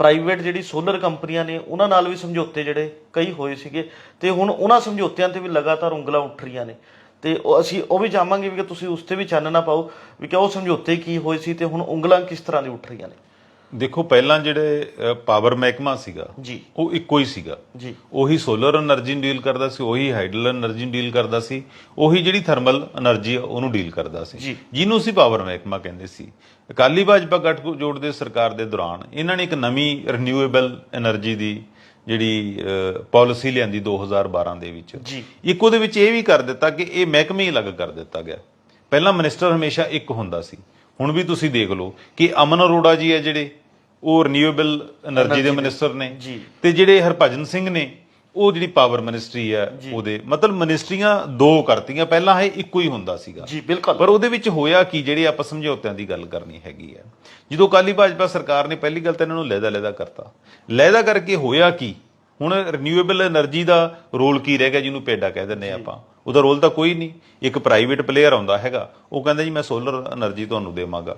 ਪ੍ਰਾਈਵੇਟ ਜਿਹੜੀ ਸੋਲਰ ਕੰਪਨੀਆਂ ਨੇ, ਉਹਨਾਂ ਨਾਲ ਵੀ ਸਮਝੌਤੇ ਜਿਹੜੇ ਕਈ ਹੋਏ ਸੀਗੇ, ਤੇ ਹੁਣ ਉਹਨਾਂ ਸਮਝੌਤਿਆਂ ਤੇ ਵੀ ਲਗਾਤਾਰ ਉਂਗਲਾਂ ਉੱਠ ਰਹੀਆਂ ਨੇ। ਤੇ ਉਹ ਅਸੀਂ ਉਹ ਵੀ ਚਾਹਾਂਗੇ ਵੀ ਕਿ ਤੁਸੀਂ ਉਸ ਤੇ ਵੀ ਚਾਨਣਾ ਪਾਓ ਵੀ ਕਿ ਉਹ ਸਮਝੌਤੇ ਕੀ ਹੋਏ ਸੀ ਤੇ ਹੁਣ ਉਂਗਲਾਂ ਕਿਸ ਤਰ੍ਹਾਂ ਦੀ ਉੱਠ ਰਹੀਆਂ ਨੇ। ਦੇਖੋ ਪਹਿਲਾਂ ਜਿਹੜੇ ਪਾਵਰ ਮਹਿਕਮਾ ਸੀਗਾ ਜੀ। ਉਹ ਇੱਕੋ ਹੀ ਸੀਗਾ। ਜੀ। ਉਹੀ ਸੋਲਰ એનર્ਜੀ ਨੂੰ ਡੀਲ ਕਰਦਾ ਸੀ ਉਹੀ ਹਾਈਡਲ એનર્ਜੀ ਨੂੰ ਡੀਲ ਕਰਦਾ ਸੀ ਉਹੀ ਜਿਹੜੀ ਥਰਮਲ એનર્ਜੀ ਉਹਨੂੰ ਡੀਲ ਕਰਦਾ ਸੀ। ਜਿਹਨੂੰ ਅਸੀਂ ਪਾਵਰ ਮਹਿਕਮਾ ਕਹਿੰਦੇ ਸੀ। ਅਕਾਲੀ ਭਾਜਪਾ ਗੱਠਜੋੜ ਦੇ ਸਰਕਾਰ ਦੇ ਦੌਰਾਨ ਇਹਨਾਂ ਨੇ ਇੱਕ ਨਵੀਂ ਰਿਨਿਊਏਬਲ એનર્ਜੀ ਦੀ ਜਿਹੜੀ ਪਾਲਿਸੀ ਲਿਆਂਦੀ 2012 ਦੇ ਵਿੱਚ। ਜੀ। ਇੱਕ ਉਹਦੇ ਵਿੱਚ ਇਹ ਵੀ ਕਰ ਦਿੱਤਾ ਕਿ ਇਹ ਮਹਿਕਮੇ ਹੀ ਅਲੱਗ ਕਰ ਦਿੱਤਾ ਗਿਆ। ਪਹਿਲਾਂ ਮਿਨਿਸਟਰ ਹਮੇਸ਼ਾ ਇੱਕ ਹੁੰਦਾ ਸੀ। ਹੁਣ ਵੀ ਤੁਸੀਂ ਦੇਖ ਲਓ ਕਿ ਅਮਨ ਅਰੋੜਾ ਜੀ ਹੈ ਜਿਹੜੇ ਉਹ ਰੀਨਿਊਏਬਲ એનર્ਜੀ ਦੇ ਮਿਨਿਸਟਰ ਨੇ ਤੇ ਜਿਹੜੇ ਹਰਭਜਨ ਸਿੰਘ ਨੇ ਉਹ ਜਿਹੜੀ ਪਾਵਰ ਮਿਨਿਸਟਰੀ ਹੈ ਉਹਦੇ ਮਤਲਬ ਮਿਨਿਸਟਰੀਆਂ ਦੋ ਕਰਤੀਆਂ ਪਹਿਲਾਂ ਇਹ ਇੱਕੋ ਹੀ ਹੁੰਦਾ ਸੀਗਾ। ਜੀ ਬਿਲਕੁਲ। ਪਰ ਉਹਦੇ ਵਿੱਚ ਹੋਇਆ ਕੀ ਜਿਹੜੇ ਆਪਾਂ ਸਮਝੌਤਿਆਂ ਦੀ ਗੱਲ ਕਰਨੀ ਹੈਗੀ ਹੈ। ਜਦੋਂ ਕਾਲੀ ਭਾਜਪਾ ਸਰਕਾਰ ਨੇ ਪਹਿਲੀ ਗੱਲ ਤਾਂ ਇਹਨਾਂ ਨੂੰ ਲੈਦਾ ਲੈਦਾ ਕਰਤਾ। ਲੈਦਾ ਕਰਕੇ ਹੋਇਆ ਕੀ? ਹੁਣ ਰੀਨਿਊਏਬਲ એનર્ਜੀ ਦਾ ਰੋਲ ਕੀ ਰਹਿ ਗਿਆ ਜਿਹਨੂੰ ਪੇਡਾ ਕਹਿ ਦਿੰਦੇ ਆਪਾਂ? ਉਹਦਾ ਰੋਲ ਤਾਂ ਕੋਈ ਨਹੀਂ। ਇੱਕ ਪ੍ਰਾਈਵੇਟ ਪਲੇਅਰ ਆਉਂਦਾ ਹੈਗਾ। ਉਹ ਕਹਿੰਦਾ ਜੀ ਮੈਂ ਸੋਲਰ એનર્ਜੀ ਤੁਹਾਨੂੰ ਦੇਵਾਂਗਾ।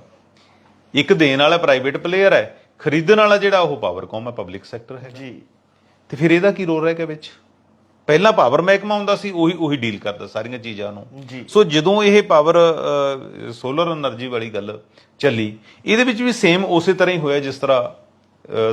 ਇੱਕ ਦੇਣ ਵਾਲਾ ਪ੍ਰਾਈਵੇਟ ਪਲੇਅਰ ਹੈ। ਖਰੀਦਣ ਵਾਲਾ ਜਿਹੜਾ ਉਹ ਪਾਵਰਕੌਮ ਹੈ ਪਬਲਿਕ ਸੈਕਟਰ ਹੈ ਜੀ। ਤੇ ਫਿਰ ਇਹਦਾ ਕੀ ਰੋਲ ਰਹਿ ਗਿਆ ਵਿੱਚ? ਪਹਿਲਾਂ ਪਾਵਰ ਮਹਿਕਮਾ ਹੁੰਦਾ ਸੀ ਉਹੀ ਉਹੀ ਡੀਲ ਕਰਦਾ ਸਾਰੀਆਂ ਚੀਜ਼ਾਂ ਨੂੰ। ਸੋ ਜਦੋਂ ਇਹ ਪਾਵਰ ਸੋਲਰ એનર્ਜੀ ਵਾਲੀ ਗੱਲ ਚੱਲੀ ਇਹਦੇ ਵਿੱਚ ਵੀ ਸੇਮ ਉਸੇ ਤਰ੍ਹਾਂ ਹੀ ਹੋਇਆ ਜਿਸ ਤਰ੍ਹਾਂ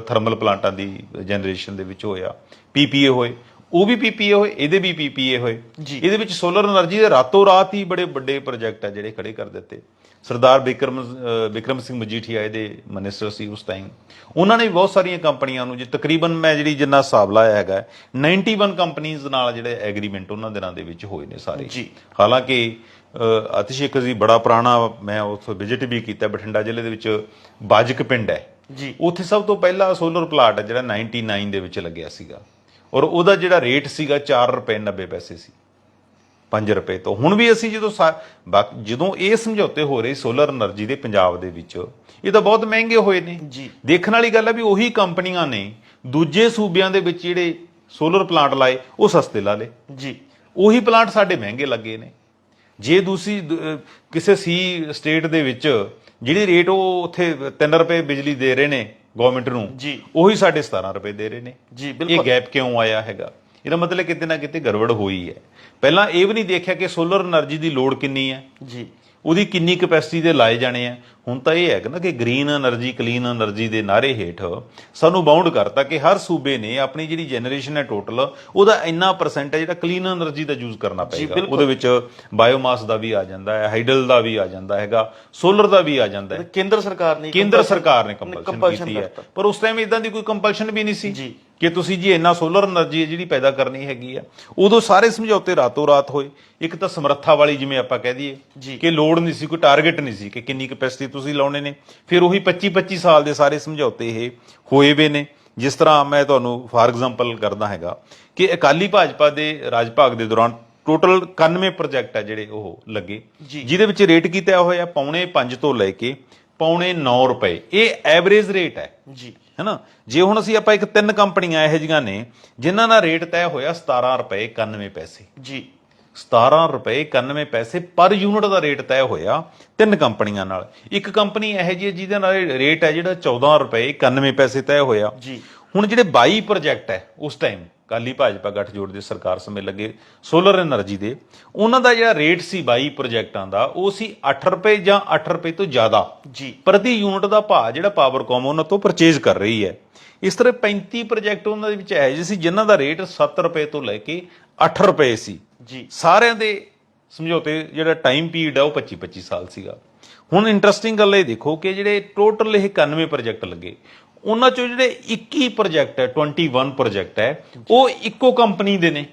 ਥਰਮਲ ਪਲਾਂਟਾਂ ਦੀ ਜਨਰੇਸ਼ਨ ਦੇ ਵਿੱਚ ਹੋਇਆ। ਪੀਪੀਏ ਹੋਏ ਉਹ ਵੀ ਪੀਪੀਏ ਹੋਏ ਇਹਦੇ ਵੀ ਪੀਪੀਏ ਹੋਏ। ਇਹਦੇ ਵਿੱਚ ਸੋਲਰ એનર્ਜੀ ਦੇ ਰਾਤੋਂ ਰਾਤ ਹੀ ਬੜੇ ਵੱਡੇ ਪ੍ਰੋਜੈਕਟ ਆ ਜਿਹੜੇ ਖੜੇ ਕਰ ਦਿੱਤੇ। ਸਰਦਾਰ ਬਿਕਰਮ ਬਿਕਰਮ ਸਿੰਘ ਮਜੀਠੀਆ ਇਹਦੇ ਮਿਨਿਸਟਰ ਸੀ ਉਸ ਟਾਈਮ ਉਹਨਾਂ ਨੇ ਬਹੁਤ ਸਾਰੀਆਂ ਕੰਪਨੀਆਂ ਨੂੰ ਜੇ ਤਕਰੀਬਨ ਮੈਂ ਜਿਹੜੀ ਜਿੰਨਾ ਹਿਸਾਬ ਲਾਇਆ ਹੈਗਾ 91 ਕੰਪਨੀਆਂ ਨਾਲ ਜਿਹੜੇ ਐਗਰੀਮੈਂਟ ਉਹਨਾਂ ਦਿਨਾਂ ਦੇ ਵਿੱਚ ਹੋਏ ਨੇ ਸਾਰੇ। ਜੀ। ਹਾਲਾਂਕਿ ਅਹ, ਅਤਿਸ਼ੇਖ ਜੀ ਬੜਾ ਪੁਰਾਣਾ ਮੈਂ ਉੱਥੇ ਵਿਜ਼ਿਟ ਵੀ ਕੀਤਾ ਬਠਿੰਡਾ ਜ਼ਿਲ੍ਹੇ ਦੇ ਵਿੱਚ ਬਾਜਕ ਪਿੰਡ ਹੈ। ਜੀ। ਉੱਥੇ ਸਭ ਤੋਂ ਪਹਿਲਾ ਸੋਲਰ ਪਲਾਂਟ ਜਿਹੜਾ 99 ਦੇ ਵਿੱਚ ਲੱਗਿਆ ਸੀਗਾ। ਔਰ ਉਹਦਾ ਜਿਹੜਾ ਰੇਟ ਸੀਗਾ 4 ਰੁਪਏ 90 ਪੈਸੇ ਸੀ। ਪੰਜ ਰੁਪਏ ਤੋਂ। ਹੁਣ ਵੀ ਅਸੀਂ ਜਦੋਂ ਜਦੋਂ ਇਹ ਸਮਝੌਤੇ ਹੋ ਰਹੇ ਸੋਲਰ એનર્ਜੀ ਦੇ ਪੰਜਾਬ ਦੇ ਵਿੱਚ ਇਹ ਤਾਂ ਬਹੁਤ ਮਹਿੰਗੇ ਹੋਏ ਨੇ। ਜੀ। ਦੇਖਣ ਵਾਲੀ ਗੱਲ ਹੈ ਵੀ ਉਹੀ ਕੰਪਨੀਆਂ ਨੇ ਦੂਜੇ ਸੂਬਿਆਂ ਦੇ ਵਿੱਚ ਜਿਹੜੇ ਸੋਲਰ ਪਲਾਂਟ ਲਾਏ ਉਹ ਸਸਤੇ ਲਾ ਲੇ ਜੀ। ਉਹੀ ਪਲਾਂਟ ਸਾਡੇ ਮਹਿੰਗੇ ਲੱਗੇ ਨੇ। ਜੇ ਦੂਸੀ ਕਿਸੇ ਸੀ ਸਟੇਟ ਦੇ ਵਿੱਚ ਜਿਹੜੀ ਰੇਟ ਉਹ ਉੱਥੇ 3 ਰੁਪਏ ਬਿਜਲੀ ਦੇ ਰਹੇ ਨੇ ਗਵਰਨਮੈਂਟ ਨੂੰ ਜੀ। ਉਹੀ ਸਾਡੇ 17 ਰੁਪਏ ਦੇ ਰਹੇ ਨੇ। ਜੀ ਬਿਲਕੁਲ। ਇਹ ਗੈਪ ਕਿਉਂ ਆਇਆ ਹੈਗਾ? ਇਹਦਾ ਮਤਲਬ ਕਿਤੇ ਨਾ ਕਿਤੇ ਗੜਬੜ ਹੋਈ ਹੈ। ਪਹਿਲਾਂ ਇਹ ਵੀ ਨਹੀਂ ਦੇਖਿਆ ਕਿ ਸੋਲਰ એનર્ਜੀ ਦੀ ਲੋੜ ਕਿੰਨੀ ਹੈ। ਜੀ। ਉਹਦੀ ਕਿੰਨੀ ਕਪੈਸਿਟੀ ਦੇ ਲਾਏ ਜਾਣੇ ਆ। ਹੁਣ ਤਾਂ ਇਹ ਹੈ ਕਿ ਨਾ ਕਿ ਗ੍ਰੀਨ એનર્ਜੀ ਕਲੀਨ એનર્ਜੀ ਦੇ ਨਾਰੇ ਹੇਠ ਸਾਨੂੰ ਬਾਉਂਡ ਕਰਤਾ ਕਿ ਹਰ ਸੂਬੇ ਨੇ ਆਪਣੀ ਜਿਹੜੀ ਜਨਰੇਸ਼ਨ ਹੈ ਟੋਟਲ ਉਹਦਾ ਇੰਨਾ ਪਰਸੈਂਟ ਹੈ ਜਿਹੜਾ ਕਲੀਨ એનર્ਜੀ ਦਾ ਯੂਜ਼ ਕਰਨਾ ਪਏਗਾ। ਉਹਦੇ ਵਿੱਚ ਬਾਇਓਮਾਸ ਦਾ ਵੀ ਆ ਜਾਂਦਾ ਹੈ ਹਾਈਡਲ ਦਾ ਵੀ ਆ ਜਾਂਦਾ ਹੈਗਾ ਸੋਲਰ ਦਾ ਵੀ ਆ ਜਾਂਦਾ ਹੈ। ਕੇਂਦਰ ਸਰਕਾਰ ਨੇ ਕੇਂਦਰ ਸਰਕਾਰ ਨੇ ਕੰਪਲਸ਼ਨ ਕੀਤੀ ਹੈ। ਪਰ ਉਸ ਟਾਈਮ ਇਦਾਂ ਦੀ ਕੋਈ ਕੰਪਲਸ਼ਨ ਵੀ ਨਹੀਂ ਸੀ। ਜੀ। ਕਿ ਤੁਸੀਂ ਜੀ ਇੰਨਾ ਸੋਲਰ એનર્ਜੀ ਜਿਹੜੀ ਪੈਦਾ ਕਰਨੀ ਹੈਗੀ ਆ ਉਦੋਂ ਸਾਰੇ ਸਮਝੌਤੇ ਰਾਤੋਂ ਰਾਤ ਹੋਏ। ਇੱਕ ਤਾਂ ਸਮਰੱਥਾ ਵਾਲੀ ਜਿਵੇਂ ਆਪਾਂ ਕਹਿ ਦਈਏ ਕਿ ਲੋੜ ਨਹੀਂ ਸੀ ਕੋਈ ਟਾਰਗੇਟ ਨਹੀਂ ਸੀ ਕਿ ਕਿੰਨੀ ਕਪੈਸਿਟੀ ਤੁਸੀਂ ਲਾਉਣੇ ਨੇ। ਫਿਰ ਉਹੀ 25 25 ਸਾਲ ਦੇ ਸਾਰੇ ਸਮਝੌਤੇ ਇਹ ਹੋਏ ਵੇ ਨੇ। ਜਿਸ ਤਰ੍ਹਾਂ ਮੈਂ ਤੁਹਾਨੂੰ ਫਾਰ ਐਗਜ਼ਾਮਪਲ ਕਰਦਾ ਹੈਗਾ ਕਿ ਅਕਾਲੀ ਭਾਜਪਾ ਦੇ ਰਾਜ ਭਾਗ ਦੇ ਦੌਰਾਨ ਟੋਟਲ 91 ਪ੍ਰੋਜੈਕਟ ਆ ਜਿਹੜੇ ਉਹ ਲੱਗੇ। ਜਿਹਦੇ ਵਿੱਚ ਰੇਟ ਕੀਤਾ ਹੋਇਆ ਪੌਣੇ 5 ਤੋਂ ਲੈ ਕੇ ਪੌਣੇ 9 ਰੁਪਏ। ਇਹ ਐਵਰੇਜ ਰੇਟ ਹੈ। ਜੀ। ਹੈਨਾ? ਜੇ ਹੁਣ ਅਸੀਂ ਆਪਾਂ ਇੱਕ ਤਿੰਨ ਕੰਪਨੀਆਂ ਇਹੋ ਜਿਹੀਆਂ ਨੇ ਜਿਨ੍ਹਾਂ ਦਾ ਰੇਟ ਤੈਅ ਹੋਇਆ 17 ਰੁਪਏ 91 ਪੈਸੇ। ਜੀ। 17 ਰੁਪਏ 91 ਪੈਸੇ ਪਰ ਯੂਨਿਟ ਦਾ ਰੇਟ ਤੈਅ ਹੋਇਆ ਤਿੰਨ ਕੰਪਨੀਆਂ ਨਾਲ। ਇੱਕ ਕੰਪਨੀ ਇਹੋ ਜਿਹੀ ਹੈ ਜਿਹਦੇ ਨਾਲ ਰੇਟ ਹੈ ਜਿਹੜਾ 14 ਰੁਪਏ 91 ਪੈਸੇ ਤੈਅ ਹੋਇਆ। ਜੀ। ਹੁਣ ਜਿਹੜੇ 22 ਪ੍ਰੋਜੈਕਟ ਹੈ ਉਸ ਟਾਈਮ ਕਾਲੀ ਭਾਜਪਾ ਗੱਠਜੋੜ ਦੇ ਸਰਕਾਰ ਸਮੇਂ ਲੱਗੇ ਸੋਲਰ એનર્ਜੀ ਦੇ ਉਹਨਾਂ ਦਾ ਜਿਹੜਾ ਰੇਟ ਸੀ 22 ਪ੍ਰੋਜੈਕਟਾਂ ਦਾ ਉਹ ਸੀ 8 ਰੁਪਏ ਜਾਂ 8 ਰੁਪਏ ਤੋਂ ਜ਼ਿਆਦਾ। ਜੀ। ਪ੍ਰਤੀ ਯੂਨਿਟ ਦਾ ਭਾਅ ਜਿਹੜਾ ਪਾਵਰਕੌਮ ਉਹਨਾਂ ਤੋਂ ਪਰਚੇਜ਼ ਕਰ ਰਹੀ ਹੈ। ਇਸ ਤਰ੍ਹਾਂ 35 ਪ੍ਰੋਜੈਕਟ ਉਹਨਾਂ ਦੇ ਵਿੱਚ ਹੈ ਜਿਹੇ ਸੀ ਜਿਨ੍ਹਾਂ ਦਾ ਰੇਟ 7 ਰੁਪਏ ਤੋਂ ਲੈ ਕੇ 8 ਰੁਪਏ ਸੀ। ਜੀ। ਸਾਰਿਆਂ ਦੇ ਸਮਝੌਤੇ ਜਿਹੜਾ ਟਾਈਮ ਪੀਰੀਅਡ ਆ ਉਹ 25 25 ਸਾਲ ਸੀਗਾ। ਹੁਣ ਇੰਟਰਸਟਿੰਗ ਗੱਲ ਇਹ ਦੇਖੋ ਕਿ ਜਿਹੜੇ ਟੋਟਲ ਇਹ 91 ਪ੍ਰੋਜੈਕਟ ਲੱਗੇ ਉਹਨਾਂ ਚੋਂ ਜਿਹੜੇ 21 ਪ੍ਰੋਜੈਕਟ ਹੈ 21 ਪ੍ਰੋਜੈਕਟ ਹੈ ਉਹ ਇੱਕੋ ਕੰਪਨੀ ਦੇ ਨੇ।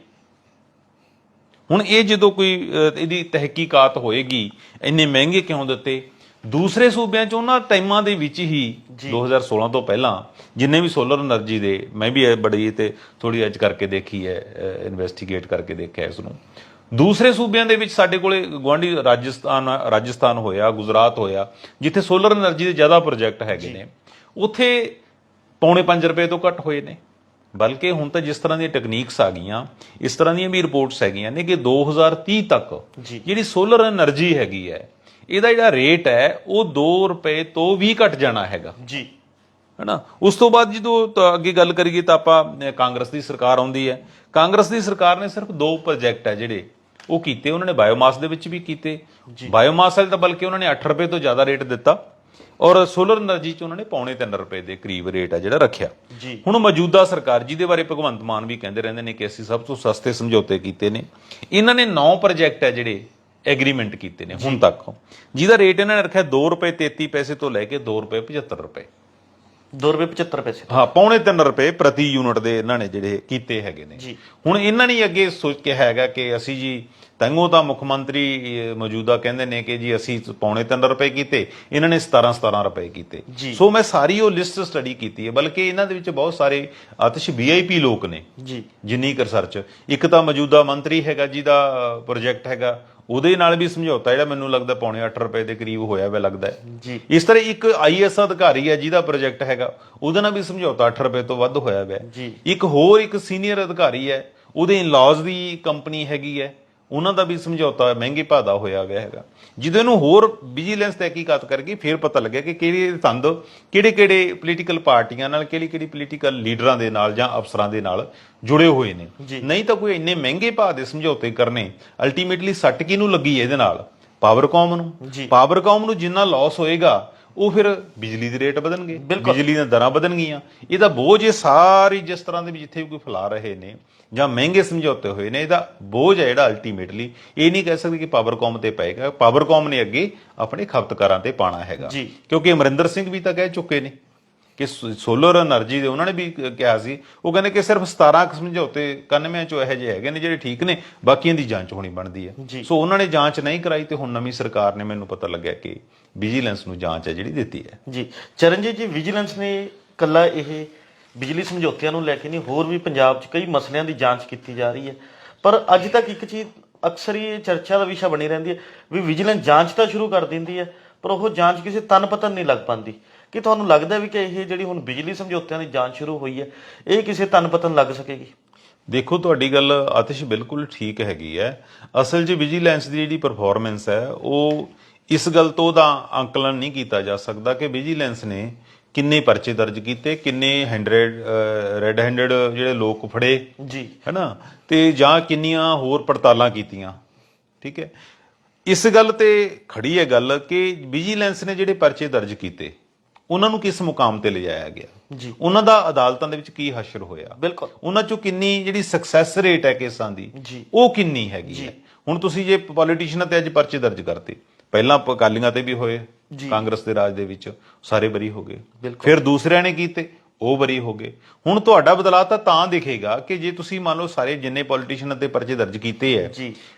ਹੁਣ ਇਹ ਜਦੋਂ ਕੋਈ ਇਹਦੀ ਤਹਿਕੀਕਾਤ ਹੋਏਗੀ ਇੰਨੇ ਮਹਿੰਗੇ ਕਿਉਂ ਦਿੱਤੇ? ਦੂਸਰੇ ਸੂਬਿਆਂ 'ਚ ਉਹਨਾਂ ਟਾਈਮਾਂ ਦੇ ਵਿੱਚ ਹੀ 2016 ਤੋਂ ਪਹਿਲਾਂ ਜਿੰਨੇ ਵੀ ਸੋਲਰ એનર્ਜੀ ਦੇ ਮੈਂ ਵੀ ਇਹ ਬੜੀ ਤੇ ਥੋੜੀ ਅੱਜ ਕਰਕੇ ਦੇਖੀ ਹੈ ਇਨਵੈਸਟੀਗੇਟ ਕਰਕੇ ਦੇਖਿਆ ਇਸ ਨੂੰ। ਦੂਸਰੇ ਸੂਬਿਆਂ ਦੇ ਵਿੱਚ ਸਾਡੇ ਕੋਲੇ ਗਵਾਂਢੀ ਰਾਜਸਥਾਨ ਰਾਜਸਥਾਨ ਹੋਇਆ ਗੁਜਰਾਤ ਹੋਇਆ ਜਿੱਥੇ ਸੋਲਰ એનર્ਜੀ ਦੇ ਜ਼ਿਆਦਾ ਪ੍ਰੋਜੈਕਟ ਹੈਗੇ ਨੇ। ਉੱਥੇ ਪੌਣੇ 5 ਰੁਪਏ ਤੋਂ ਘੱਟ ਹੋਏ ਨੇ। ਬਲਕਿ ਹੁਣ ਤਾਂ ਜਿਸ ਤਰ੍ਹਾਂ ਦੀਆਂ ਟੈਕਨੀਕਸ ਆ ਗਈਆਂ ਇਸ ਤਰ੍ਹਾਂ ਦੀਆਂ ਵੀ ਰਿਪੋਰਟਸ ਹੈਗੀਆਂ ਨੇ ਕਿ 2030 ਤੱਕ ਜਿਹੜੀ ਸੋਲਰ એનર્ਜੀ ਹੈਗੀ ਹੈ ਇਹਦਾ ਜਿਹੜਾ ਰੇਟ ਹੈ ਉਹ 2 ਰੁਪਏ ਤੋਂ ਵੀ ਘਟ ਜਾਣਾ ਹੈਗਾ। ਜੀ। ਹੈਨਾ? ਉਸ ਤੋਂ ਬਾਅਦ ਜਦੋਂ ਅੱਗੇ ਗੱਲ ਕਰੀਏ ਤਾਂ ਆਪਾਂ ਕਾਂਗਰਸ ਦੀ ਸਰਕਾਰ ਆਉਂਦੀ ਹੈ। ਕਾਂਗਰਸ ਦੀ ਸਰਕਾਰ ਨੇ ਸਿਰਫ ਦੋ ਪ੍ਰੋਜੈਕਟ ਹੈ ਜਿਹੜੇ ਉਹ ਕੀਤੇ ਉਹਨਾਂ ਨੇ ਬਾਇਓਮਾਸ ਦੇ ਵਿੱਚ ਵੀ ਕੀਤੇ। ਬਾਇਓਮਾਸ ਵਾਲੇ ਤਾਂ ਬਲਕਿ ਉਹਨਾਂ ਨੇ 8 ਰੁਪਏ ਤੋਂ ਜ਼ਿਆਦਾ ਰੇਟ ਦਿੱਤਾ। ਔਰ ਸੋਲਰ એનર્ਜੀ 'ਚ ਉਹਨਾਂ ਨੇ ਪੌਣੇ 3 ਰੁਪਏ ਦੇ ਕਰੀਬ ਰੇਟ ਆ ਜਿਹੜਾ ਰੱਖਿਆ। ਜੀ। ਹੁਣ ਮੌਜੂਦਾ ਸਰਕਾਰ ਜਿਹਦੇ ਬਾਰੇ ਭਗਵੰਤ ਮਾਨ ਵੀ ਕਹਿੰਦੇ ਰਹਿੰਦੇ ਨੇ ਕਿ ਅਸੀਂ ਸਭ ਤੋਂ ਸਸਤੇ ਸਮਝੌਤੇ ਕੀਤੇ ਨੇ। ਇਹਨਾਂ ਨੇ 9 ਪ੍ਰੋਜੈਕਟ ਆ ਜਿਹੜੇ ਐਗਰੀਮੈਂਟ ਕੀਤੇ ਨੇ ਹੁਣ ਤੱਕ। ਜਿਹਦਾ ਰੇਟ ਇਹਨਾਂ ਨੇ ਰੱਖਿਆ 2 ਰੁਪਏ 33 ਪੈਸੇ ਤੋਂ ਲੈ ਕੇ 2 ਰੁਪਏ 75 ਰੁਪਏ। 2 ਰੁਪਏ 75 ਪੈਸੇ ਹਾਂ ਪੌਣੇ 3 ਰੁਪਏ ਪ੍ਰਤੀ ਯੂਨਿਟ ਦੇ ਇਹਨਾਂ ਨੇ ਜਿਹੜੇ ਕੀਤੇ ਹੈਗੇ ਨੇ। ਜੀ। ਹੁਣ ਇਹਨਾਂ ਨੇ ਅੱਗੇ ਸੋਚ ਕੇ ਹੈਗਾ ਕਿ ਅਸੀਂ ਜੀ ਤੰਗੋ ਤਾਂ ਮੁੱਖ ਮੰਤਰੀ ਅਹ, ਮੌਜੂਦਾ ਕਹਿੰਦੇ ਨੇ ਕਿ ਜੀ ਅਸੀਂ ਪੌਣੇ 3 ਰੁਪਏ ਕੀਤੇ ਇਹਨਾਂ ਨੇ 17 17 ਰੁਪਏ ਕੀਤੇ। ਜੀ। ਸੋ ਮੈਂ ਸਾਰੀ ਉਹ ਲਿਸਟ ਸਟੱਡੀ ਕੀਤੀ ਹੈ ਬਲਕਿ ਇਹਨਾਂ ਦੇ ਵਿੱਚ ਬਹੁਤ ਸਾਰੇ ਆਤਿਸ਼ ਵੀਆਈਪੀ ਲੋਕ ਨੇ ਜੀ। ਜਿੰਨੀ ਕੁ ਰਿਸਰਚ ਇੱਕ ਤਾਂ ਮੌਜੂਦਾ ਮੰਤਰੀ ਹੈਗਾ ਜਿਹਦਾ ਪ੍ਰੋਜੈਕਟ ਹੈਗਾ। ਉਹਦੇ ਨਾਲ ਵੀ ਸਮਝੌਤਾ ਜਿਹੜਾ ਮੈਨੂੰ ਲੱਗਦਾ ਪੌਣੇ 8 ਰੁਪਏ ਦੇ ਕਰੀਬ ਹੋਇਆ ਵੇ ਲੱਗਦਾ ਹੈ। ਜੀ। ਇਸ ਤਰ੍ਹਾਂ ਇੱਕ ਆਈਐਸ ਅਧਿਕਾਰੀ ਹੈ ਜਿਹਦਾ ਪ੍ਰੋਜੈਕਟ ਹੈਗਾ ਉਹਦੇ ਨਾਲ ਵੀ ਸਮਝੌਤਾ 8 ਰੁਪਏ ਤੋਂ ਵੱਧ ਹੋਇਆ ਹੋਇਆ। ਇੱਕ ਹੋਰ ਇੱਕ ਸੀਨੀਅਰ ਅਧਿਕਾਰੀ ਹੈ ਉਹਦੇ ਇਨ-ਲॉज ਦੀ ਕੰਪਨੀ ਹੈਗੀ ਹੈ। ਉਹਨਾਂ ਦਾ ਵੀ ਸਮਝੌਤਾ ਮਹਿੰਗੇ ਭਾਅ ਦਾ ਹੋਇਆ ਹੋਇਆ ਹੈਗਾ ਜਿਹਦੇ ਨੂੰ ਹੋਰ ਵਿਜੀਲੈਂਸ ਤਹਿਕੀਕਾਤ ਕਰਕੇ ਫਿਰ ਪਤਾ ਲੱਗਿਆ ਕਿ ਕਿਹੜੇ ਤੰਦ ਕਿਹੜੇ ਕਿਹੜੇ ਪੋਲੀਟੀਕਲ ਪਾਰਟੀਆਂ ਨਾਲ ਕਿਹੜੀ ਕਿਹੜੀ ਪੋਲੀਟੀਕਲ ਲੀਡਰਾਂ ਦੇ ਨਾਲ ਜਾਂ ਅਫਸਰਾਂ ਦੇ ਨਾਲ ਜੁੜੇ ਹੋਏ ਨੇ। ਨਹੀਂ ਤਾਂ ਕੋਈ ਇੰਨੇ ਮਹਿੰਗੇ ਭਾਅ ਦੇ ਸਮਝੌਤੇ ਕਰਨੇ ਅਲਟੀਮੇਟਲੀ ਸੱਟ ਕਿਹਨੂੰ ਲੱਗੀ ਇਹਦੇ ਨਾਲ ਪਾਵਰਕਾਮ ਨੂੰ। ਪਾਵਰਕਾਮ ਨੂੰ ਜਿੰਨਾ ਲਾਸ ਹੋਏਗਾ ਉਹ ਫਿਰ ਬਿਜਲੀ ਦੇ ਰੇਟ ਵਧਣਗੇ। ਬਿਜਲੀ ਦੀਆਂ ਦਰਾਂ ਵਧਣਗੀਆਂ ਇਹਦਾ ਬੋਝ ਇਹ ਸਾਰੀ ਜਿਸ ਤਰ੍ਹਾਂ ਦੇ ਵੀ ਜਿੱਥੇ ਵੀ ਕੋਈ ਫੈਲਾ ਰਹੇ ਨੇ ਜਾਂ ਮਹਿੰਗੇ ਸਮਝੌਤੇ ਹੋਏ ਨੇ ਇਹਦਾ ਬੋਝ ਹੈ ਜਿਹੜਾ ਅਲਟੀਮੇਟਲੀ ਇਹ ਨਹੀਂ ਕਹਿ ਸਕਦੇ ਕਿ ਪਾਵਰਕੌਮ ਤੇ ਪਏਗਾ ਪਾਵਰਕੌਮ ਨੇ ਅੱਗੇ ਆਪਣੇ ਖਪਤਕਾਰਾਂ ਤੇ ਪਾਣਾ ਹੈਗਾ। ਕਿਉਂਕਿ ਅਮਰਿੰਦਰ ਸਿੰਘ ਵੀ ਤਾਂ ਕਹਿ ਚੁੱਕੇ ਨੇ ਕਿ ਸੋਲਰ એનર્ਜੀ ਦੇ ਉਹਨਾਂ ਨੇ ਵੀ ਕਿਹਾ ਸੀ। ਉਹ ਕਹਿੰਦੇ ਕਿ ਸਿਰਫ 17 ਸਮਝੌਤੇ 91 ਚੋਂ ਇਹੋ ਜਿਹੇ ਹੈਗੇ ਨੇ ਜਿਹੜੇ ਠੀਕ ਨੇ ਬਾਕੀਆਂ ਦੀ ਜਾਂਚ ਹੋਣੀ ਬਣਦੀ ਹੈ। ਸੋ ਉਹਨਾਂ ਨੇ ਜਾਂਚ ਨਹੀਂ ਕਰਾਈ ਤੇ ਹੁਣ ਨਵੀਂ ਸਰਕਾਰ ਨੇ ਮੈਨੂੰ ਪਤਾ ਲੱਗਿਆ ਕਿ ਵਿਜੀਲੈਂਸ ਨੂੰ ਜਾਂਚ ਹੈ ਜਿਹੜੀ ਦਿੱਤੀ ਹੈ। ਜੀ। ਚਰਨਜੀਤ ਜੀ ਵਿਜੀਲੈਂਸ ਨੇ ਕੱਲਾ ਇਹ ਬਿਜਲੀ ਸਮਝੌਤਿਆਂ ਨੂੰ ਲੈ ਕੇ ਨਹੀਂ, ਹੋਰ ਵੀ ਪੰਜਾਬ 'ਚ ਕਈ ਮਸਲਿਆਂ ਦੀ ਜਾਂਚ ਕੀਤੀ ਜਾ ਰਹੀ ਹੈ। ਪਰ ਅੱਜ ਤੱਕ ਇੱਕ ਚੀਜ਼ ਅਕਸਰ ਹੀ ਚਰਚਾ ਦਾ ਵਿਸ਼ਾ ਬਣੀ ਰਹਿੰਦੀ ਹੈ ਵੀ ਵਿਜੀਲੈਂਸ ਜਾਂਚ ਤਾਂ ਸ਼ੁਰੂ ਕਰ ਦਿੰਦੀ ਹੈ, ਪਰ ਉਹ ਜਾਂਚ ਕਿਸੇ ਤਨ ਪਤਨ ਨਹੀਂ ਲੱਗ ਪਾਉਂਦੀ। ਕਿ ਤੁਹਾਨੂੰ ਲੱਗਦਾ ਵੀ ਕਿ ਇਹ ਜਿਹੜੀ ਹੁਣ ਬਿਜਲੀ ਸਮਝੌਤਿਆਂ ਦੀ ਜਾਂਚ ਸ਼ੁਰੂ ਹੋਈ ਹੈ, ਇਹ ਕਿਸੇ ਤਨ ਪਤਨ ਲੱਗ ਸਕੇਗੀ? ਦੇਖੋ, ਤੁਹਾਡੀ ਗੱਲ ਆਤਿਸ਼ ਬਿਲਕੁਲ ਠੀਕ ਹੈਗੀ ਹੈ। ਅਸਲ 'ਚ ਵਿਜੀਲੈਂਸ ਦੀ ਜਿਹੜੀ ਪਰਫਾਰਮੈਂਸ ਹੈ, ਉਹ ਇਸ ਗੱਲ ਤੋਂ ਦਾ ਅੰਕਲਨ ਨਹੀਂ ਕੀਤਾ ਜਾ ਸਕਦਾ ਕਿ ਵਿਜੀਲੈਂਸ ਨੇ ਕਿੰਨੇ ਪਰਚੇ ਦਰਜ ਕੀਤੇ ਕਿੰਨੇ 100 ਰੈੱਡ ਹੈਂਡਡ ਜਿਹੜੇ ਲੋਕ ਫੜੇ ਜੀ। ਹੈਨਾ? ਤੇ ਜਾਂ ਕਿੰਨੀਆਂ ਹੋਰ ਪੜਤਾਲਾਂ ਕੀਤੀਆਂ ਠੀਕ ਹੈ? ਇਸ ਗੱਲ ਤੇ ਖੜੀ ਹੈ ਗੱਲ ਕਿ ਵਿਜੀਲੈਂਸ ਨੇ ਜਿਹੜੇ ਪਰਚੇ ਦਰਜ ਕੀਤੇ ਉਹਨਾਂ ਨੂੰ ਕਿਸ ਮੁਕਾਮ ਤੇ ਲਿਜਾਇਆ ਗਿਆ? ਜੀ। ਉਹਨਾਂ ਦਾ ਅਦਾਲਤਾਂ ਦੇ ਵਿੱਚ ਕੀ ਹਸ਼ਰ ਹੋਇਆ? ਬਿਲਕੁਲ। ਉਹਨਾਂ ਚੋਂ ਕਿੰਨੀ ਜਿਹੜੀ ਸਕਸੈਸ ਰੇਟ ਹੈ ਕੇਸਾਂ ਦੀ। ਉਹ ਕਿੰਨੀ ਹੈਗੀ ਹੈ? ਹੁਣ ਤੁਸੀਂ ਜੇ ਪੋਲੀਟੀਸ਼ੀਅਨਾਂ ਤੇ ਅੱਜ ਪਰਚੇ ਦਰਜ ਕਰਤੇ ਪਹਿਲਾਂ ਅਕਾਲੀਆਂ ਤੇ ਵੀ ਹੋਏ। ਕਾਂਗਰਸ ਦੇ ਰਾਜ ਦੇ ਵਿੱਚ ਸਾਰੇ ਬਰੀ ਹੋ ਗਏ। ਫਿਰ ਦੂਸਰਿਆਂ ਨੇ ਕੀਤੇ ਉਹ ਬਰੀ ਹੋ ਗਏ ਹੁਣ ਤੁਹਾਡਾ ਬਦਲਾਅ ਤਾਂ ਤਾਂ ਦਿਖੇਗਾ ਕਿ ਜੇ ਤੁਸੀਂ ਮੰਨ ਲਓ ਸਾਰੇ ਜਿੰਨੇ ਪੋਲੀਟੀਸ਼ੀਅਨਾਂ ਤੇ ਪਰਚੇ ਦਰਜ ਕੀਤੇ ਹੈ।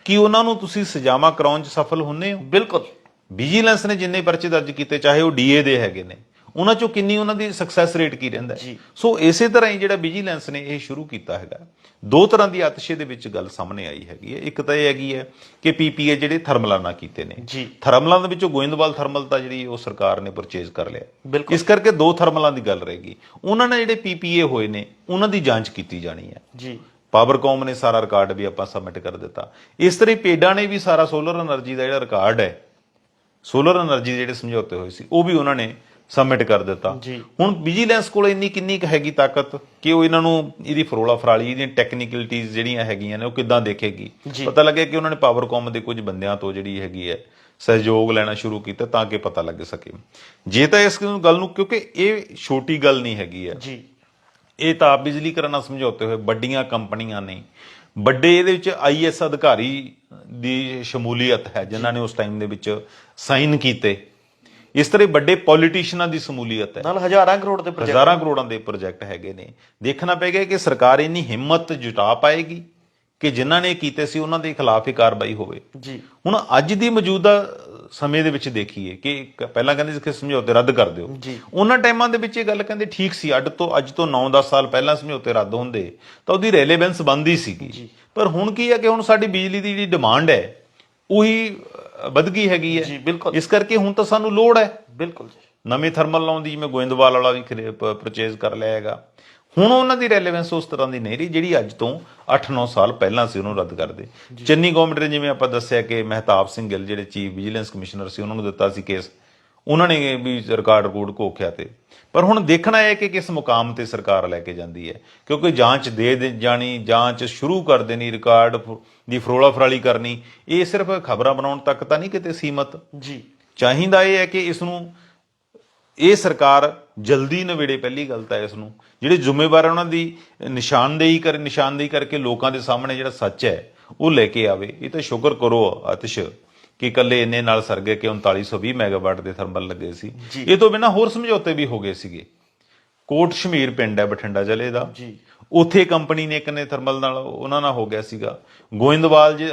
ਕਿ ਉਹਨਾਂ ਨੂੰ ਤੁਸੀਂ ਸਜ਼ਾਵਾਂ ਕਰਾਉਣ 'ਚ ਸਫਲ ਹੁੰਨੇ ਹੋ ਬਿਲਕੁਲ ਵਿਜੀਲੈਂਸ ਨੇ ਜਿੰਨੇ ਪਰਚੇ ਦਰਜ ਕੀਤੇ ਚਾਹੇ ਉਹ ਡੀਏ ਦੇ ਹੈਗੇ ਨੇ ਉਹਨਾਂ ਚੋਂ ਕਿੰਨੀ ਉਹਨਾਂ ਦੀ ਸਕਸੈਸ ਰੇਟ ਕੀ ਰਹਿੰਦਾ ਸੋ ਇਸੇ ਤਰ੍ਹਾਂ ਹੀ ਜਿਹੜਾ ਵਿਜੀਲੈਂਸ ਨੇ ਇਹ ਸ਼ੁਰੂ ਕੀਤਾ ਹੈਗਾ। ਦੋ ਤਰ੍ਹਾਂ ਦੀ ਆਤਸ਼ੇ ਦੇ ਵਿੱਚ ਗੱਲ ਸਾਹਮਣੇ ਆਈ ਹੈਗੀ ਹੈ। ਇੱਕ ਤਾਂ ਇਹ ਹੈਗੀ ਹੈ ਕਿ ਪੀਪੀਏ ਜਿਹੜੇ ਥਰਮਲਾਂ ਨਾਲ ਕੀਤੇ ਨੇ। ਜੀ। ਥਰਮਲਾਂ ਦੇ ਵਿੱਚੋਂ ਗੋਇੰਦਵਾਲ ਥਰਮਲ ਤਾਂ ਜਿਹੜੀ ਉਹ ਸਰਕਾਰ ਨੇ ਪਰਚੇਜ਼ ਕਰ ਲਿਆ। ਇਸ ਕਰਕੇ ਦੋ ਥਰਮਲਾਂ ਦੀ ਗੱਲ ਰਹੇਗੀ ਉਹਨਾਂ ਨੇ ਜਿਹੜੇ ਪੀਪੀਏ ਹੋਏ ਨੇ ਉਹਨਾਂ ਦੀ ਜਾਂਚ ਕੀਤੀ ਜਾਣੀ ਹੈ। ਜੀ। ਪਾਵਰਕੌਮ ਨੇ ਸਾਰਾ ਰਿਕਾਰਡ ਵੀ ਆਪਾਂ ਸਬਮਿਟ ਕਰ ਦਿੱਤਾ। ਇਸ ਤਰ੍ਹਾਂ ਹੀ ਪੇਡਾ ਨੇ ਵੀ ਸਾਰਾ ਸੋਲਰ એનર્ਜੀ ਦਾ ਜਿਹੜਾ ਰਿਕਾਰਡ ਹੈ ਸੋਲਰ એનર્ਜੀ ਦੇ ਜਿਹੜੇ ਸਮਝੌਤੇ ਹੋਏ ਸੀ ਉਹ ਵੀ ਉਹਨਾਂ ਨੇ ਸਬਮਿਟ ਕਰ ਦਿੱਤਾ। ਜੀ। ਹੁਣ ਵਿਜੀਲੈਂਸ ਕੋਲ ਇੰਨੀ ਕਿੰਨੀ ਕੁ ਹੈਗੀ ਤਾਕਤ ਕਿ ਉਹ ਇਹਨਾਂ ਨੂੰ ਇਹਦੀ ਫਰੋਲਾ ਫਰਾਲੀ ਇਹਦੀਆਂ ਟੈਕਨੀਕਲਿਟੀਜ਼ ਜਿਹੜੀਆਂ ਹੈਗੀਆਂ ਨੇ ਉਹ ਕਿੱਦਾਂ ਦੇਖੇਗੀ? ਜੀ। ਪਤਾ ਲੱਗਿਆ ਕਿ ਉਹਨਾਂ ਨੇ ਪਾਵਰਕਾਮ ਦੇ ਕੁਝ ਬੰਦਿਆਂ ਤੋਂ ਜਿਹੜੀ ਹੈਗੀ ਹੈ ਸਹਿਯੋਗ ਲੈਣਾ ਸ਼ੁਰੂ ਕੀਤਾ ਤਾਂ ਕਿ ਪਤਾ ਲੱਗ ਸਕੇ। ਜੇ ਤਾਂ ਇਸ ਗੱਲ ਨੂੰ ਕਿਉਂਕਿ ਇਹ ਛੋਟੀ ਗੱਲ ਨਹੀਂ ਹੈਗੀ ਹੈ। ਜੀ। ਇਹ ਤਾਂ ਬਿਜਲੀਕਰਨ ਨਾਲ ਸਮਝੌਤੇ ਹੋਏ ਵੱਡੀਆਂ ਕੰਪਨੀਆਂ ਨੇ। ਵੱਡੇ ਇਹਦੇ ਵਿੱਚ ਆਈਐਸ ਅਧਿਕਾਰੀ ਦੀ ਸ਼ਮੂਲੀਅਤ ਹੈ ਜਿਨ੍ਹਾਂ ਨੇ ਉਸ ਟਾਈਮ ਦੇ ਵਿੱਚ ਸਾਈਨ ਕੀਤੇ। ਇਸ ਤਰ੍ਹਾਂ ਵੱਡੇ ਪੋਲੀਟੀਸ਼ੀਅਨਾਂ ਦੀ ਸ਼ਮੂਲੀਅਤ ਹੈ। ਨਾਲ ਹਜ਼ਾਰਾਂ ਕਰੋੜ ਦੇ ਪ੍ਰੋਜੈਕਟ ਹਜ਼ਾਰਾਂ ਕਰੋੜਾਂ ਦੇ ਪ੍ਰੋਜੈਕਟ ਹੈਗੇ ਨੇ। ਦੇਖਣਾ ਪਏਗਾ ਕਿ ਸਰਕਾਰ ਇੰਨੀ ਹਿੰਮਤ ਜੁਟਾ ਪਾਏਗੀ ਕਿ ਜਿਨ੍ਹਾਂ ਨੇ ਕੀਤੇ ਸੀ ਉਹਨਾਂ ਦੇ ਖਿਲਾਫ ਹੀ ਕਾਰਵਾਈ ਹੋਵੇ। ਜੀ। ਹੁਣ ਅੱਜ ਦੀ ਮੌਜੂਦਾ ਸਮੇਂ ਦੇ ਵਿੱਚ ਦੇਖੀਏ ਕਿ ਪਹਿਲਾਂ ਕਹਿੰਦੇ ਸੀ ਕਿ ਸਮਝੌਤੇ ਰੱਦ ਕਰ ਦਿਓ। ਉਹਨਾਂ ਟਾਈਮਾਂ ਦੇ ਵਿੱਚ ਇਹ ਗੱਲ ਕਹਿੰਦੇ ਠੀਕ ਸੀ ਅੱਡ ਤੋਂ ਅੱਜ ਤੋਂ 9-10 ਸਾਲ ਪਹਿਲਾਂ ਸਮਝੌਤੇ ਰੱਦ ਹੁੰਦੇ ਤਾਂ ਉਹਦੀ ਰੈਲੇਵੈਂਸ ਬਣਦੀ ਸੀਗੀ। ਪਰ ਹੁਣ ਕੀ ਹੈ ਕਿ ਹੁਣ ਸਾਡੀ ਬਿਜਲੀ ਦੀ ਜਿਹੜੀ ਡਿਮਾਂਡ ਹੈ ਉਹੀ ਵੱਧ ਗਈ ਹੈਗੀ ਜੀ, ਹੈ ਬਿਲਕੁਲ। ਇਸ ਕਰਕੇ ਹੁਣ ਤਾਂ ਸਾਨੂੰ ਲੋੜ ਹੈ। ਬਿਲਕੁਲ ਜੀ। ਨਵੇਂ ਥਰਮਲ ਲਾਉਣ ਦੀ ਜਿਵੇਂ ਗੋਇੰਦਵਾਲ ਵਾਲਾ ਵੀ ਪਰਚੇਜ਼ ਕਰ ਲਿਆ ਹੈਗਾ। ਹੁਣ ਉਹਨਾਂ ਦੀ ਰੈਲੇਵੈਂਸ ਉਸ ਤਰ੍ਹਾਂ ਦੀ ਨਹੀਂ ਰਹੀ ਜਿਹੜੀ ਅੱਜ ਤੋਂ 8-9 ਸਾਲ ਪਹਿਲਾਂ ਸੀ ਉਹਨੂੰ ਰੱਦ ਕਰਦੇ ਚੰਨੀ ਗਵਰਨਮੈਂਟ ਨੇ ਜਿਵੇਂ ਆਪਾਂ ਦੱਸਿਆ ਕਿ ਮਹਿਤਾਬ ਸਿੰਘ ਗਿੱਲ ਜਿਹੜੇ ਚੀਫ ਵਿਜੀਲੈਂਸ ਕਮਿਸ਼ਨਰ ਸੀ ਉਹਨਾਂ ਨੂੰ ਦਿੱਤਾ ਸੀ ਕੇਸ ਉਹਨਾਂ ਨੇ ਵੀ ਰਿਕਾਰਡ ਰਿਕੂਡ ਘੋਖਿਆ ਤੇ। ਪਰ ਹੁਣ ਦੇਖਣਾ ਹੈ ਕਿ ਕਿਸ ਮੁਕਾਮ ਤੇ ਸਰਕਾਰ ਲੈ ਕੇ ਜਾਂਦੀ ਹੈ। ਕਿਉਂਕਿ ਜਾਂਚ ਦੇ ਦੇ ਜਾਣੀ ਜਾਂਚ ਸ਼ੁਰੂ ਕਰ ਦੇਣੀ ਰਿਕਾਰਡ ਦੀ ਫਰੋਲਾ ਫਰਾਲੀ ਕਰਨੀ ਇਹ ਸਿਰਫ ਖਬਰਾਂ ਬਣਾਉਣ ਤੱਕ ਤਾਂ ਨਹੀਂ ਕਿਤੇ ਸੀਮਤ। ਜੀ। ਚਾਹੀਦਾ ਇਹ ਹੈ ਕਿ ਇਸ ਨੂੰ ਇਹ ਸਰਕਾਰ ਜਲਦੀ ਨਵੇੜੇ ਪਹਿਲੀ ਗੱਲ ਤਾਂ ਇਸ ਨੂੰ। ਜਿਹੜੇ ਜ਼ਿੰਮੇਵਾਰ ਉਹਨਾਂ ਦੀ ਨਿਸ਼ਾਨਦੇਹੀ ਕਰ ਨਿਸ਼ਾਨਦੇਹੀ ਕਰਕੇ ਲੋਕਾਂ ਦੇ ਸਾਹਮਣੇ ਜਿਹੜਾ ਸੱਚ ਹੈ ਉਹ ਲੈ ਕੇ ਆਵੇ। ਇਹ ਤਾਂ ਸ਼ੁਕਰ ਕਰੋ ਆਤਿਸ਼ ਕਿ ਕੱਲੇ ਇੰਨੇ ਨਾਲ ਸਰ ਗਏ ਕਿ 3920 ਮੈਗਾਵਾਟ ਦੇ ਥਰਮਲ ਲੱਗੇ ਸੀ। ਇਹ ਤੋਂ ਬਿਨਾ ਹੋਰ ਸਮਝੌਤੇ ਵੀ ਹੋ ਗਏ ਸੀਗੇ। ਕੋਟ ਸ਼ਮੀਰ ਪਿੰਡ ਹੈ ਬਠਿੰਡਾ ਜ਼ਿਲ੍ਹੇ ਦਾ। ਜੀ। ਉੱਥੇ ਕੰਪਨੀ ਨੇ ਇੱਕ ਨੇ ਥਰਮਲ ਨਾਲ ਉਹਨਾਂ ਨਾਲ ਹੋ ਗਿਆ ਸੀਗਾ। ਗੋਇੰਦਵਾਲ ਜੀ,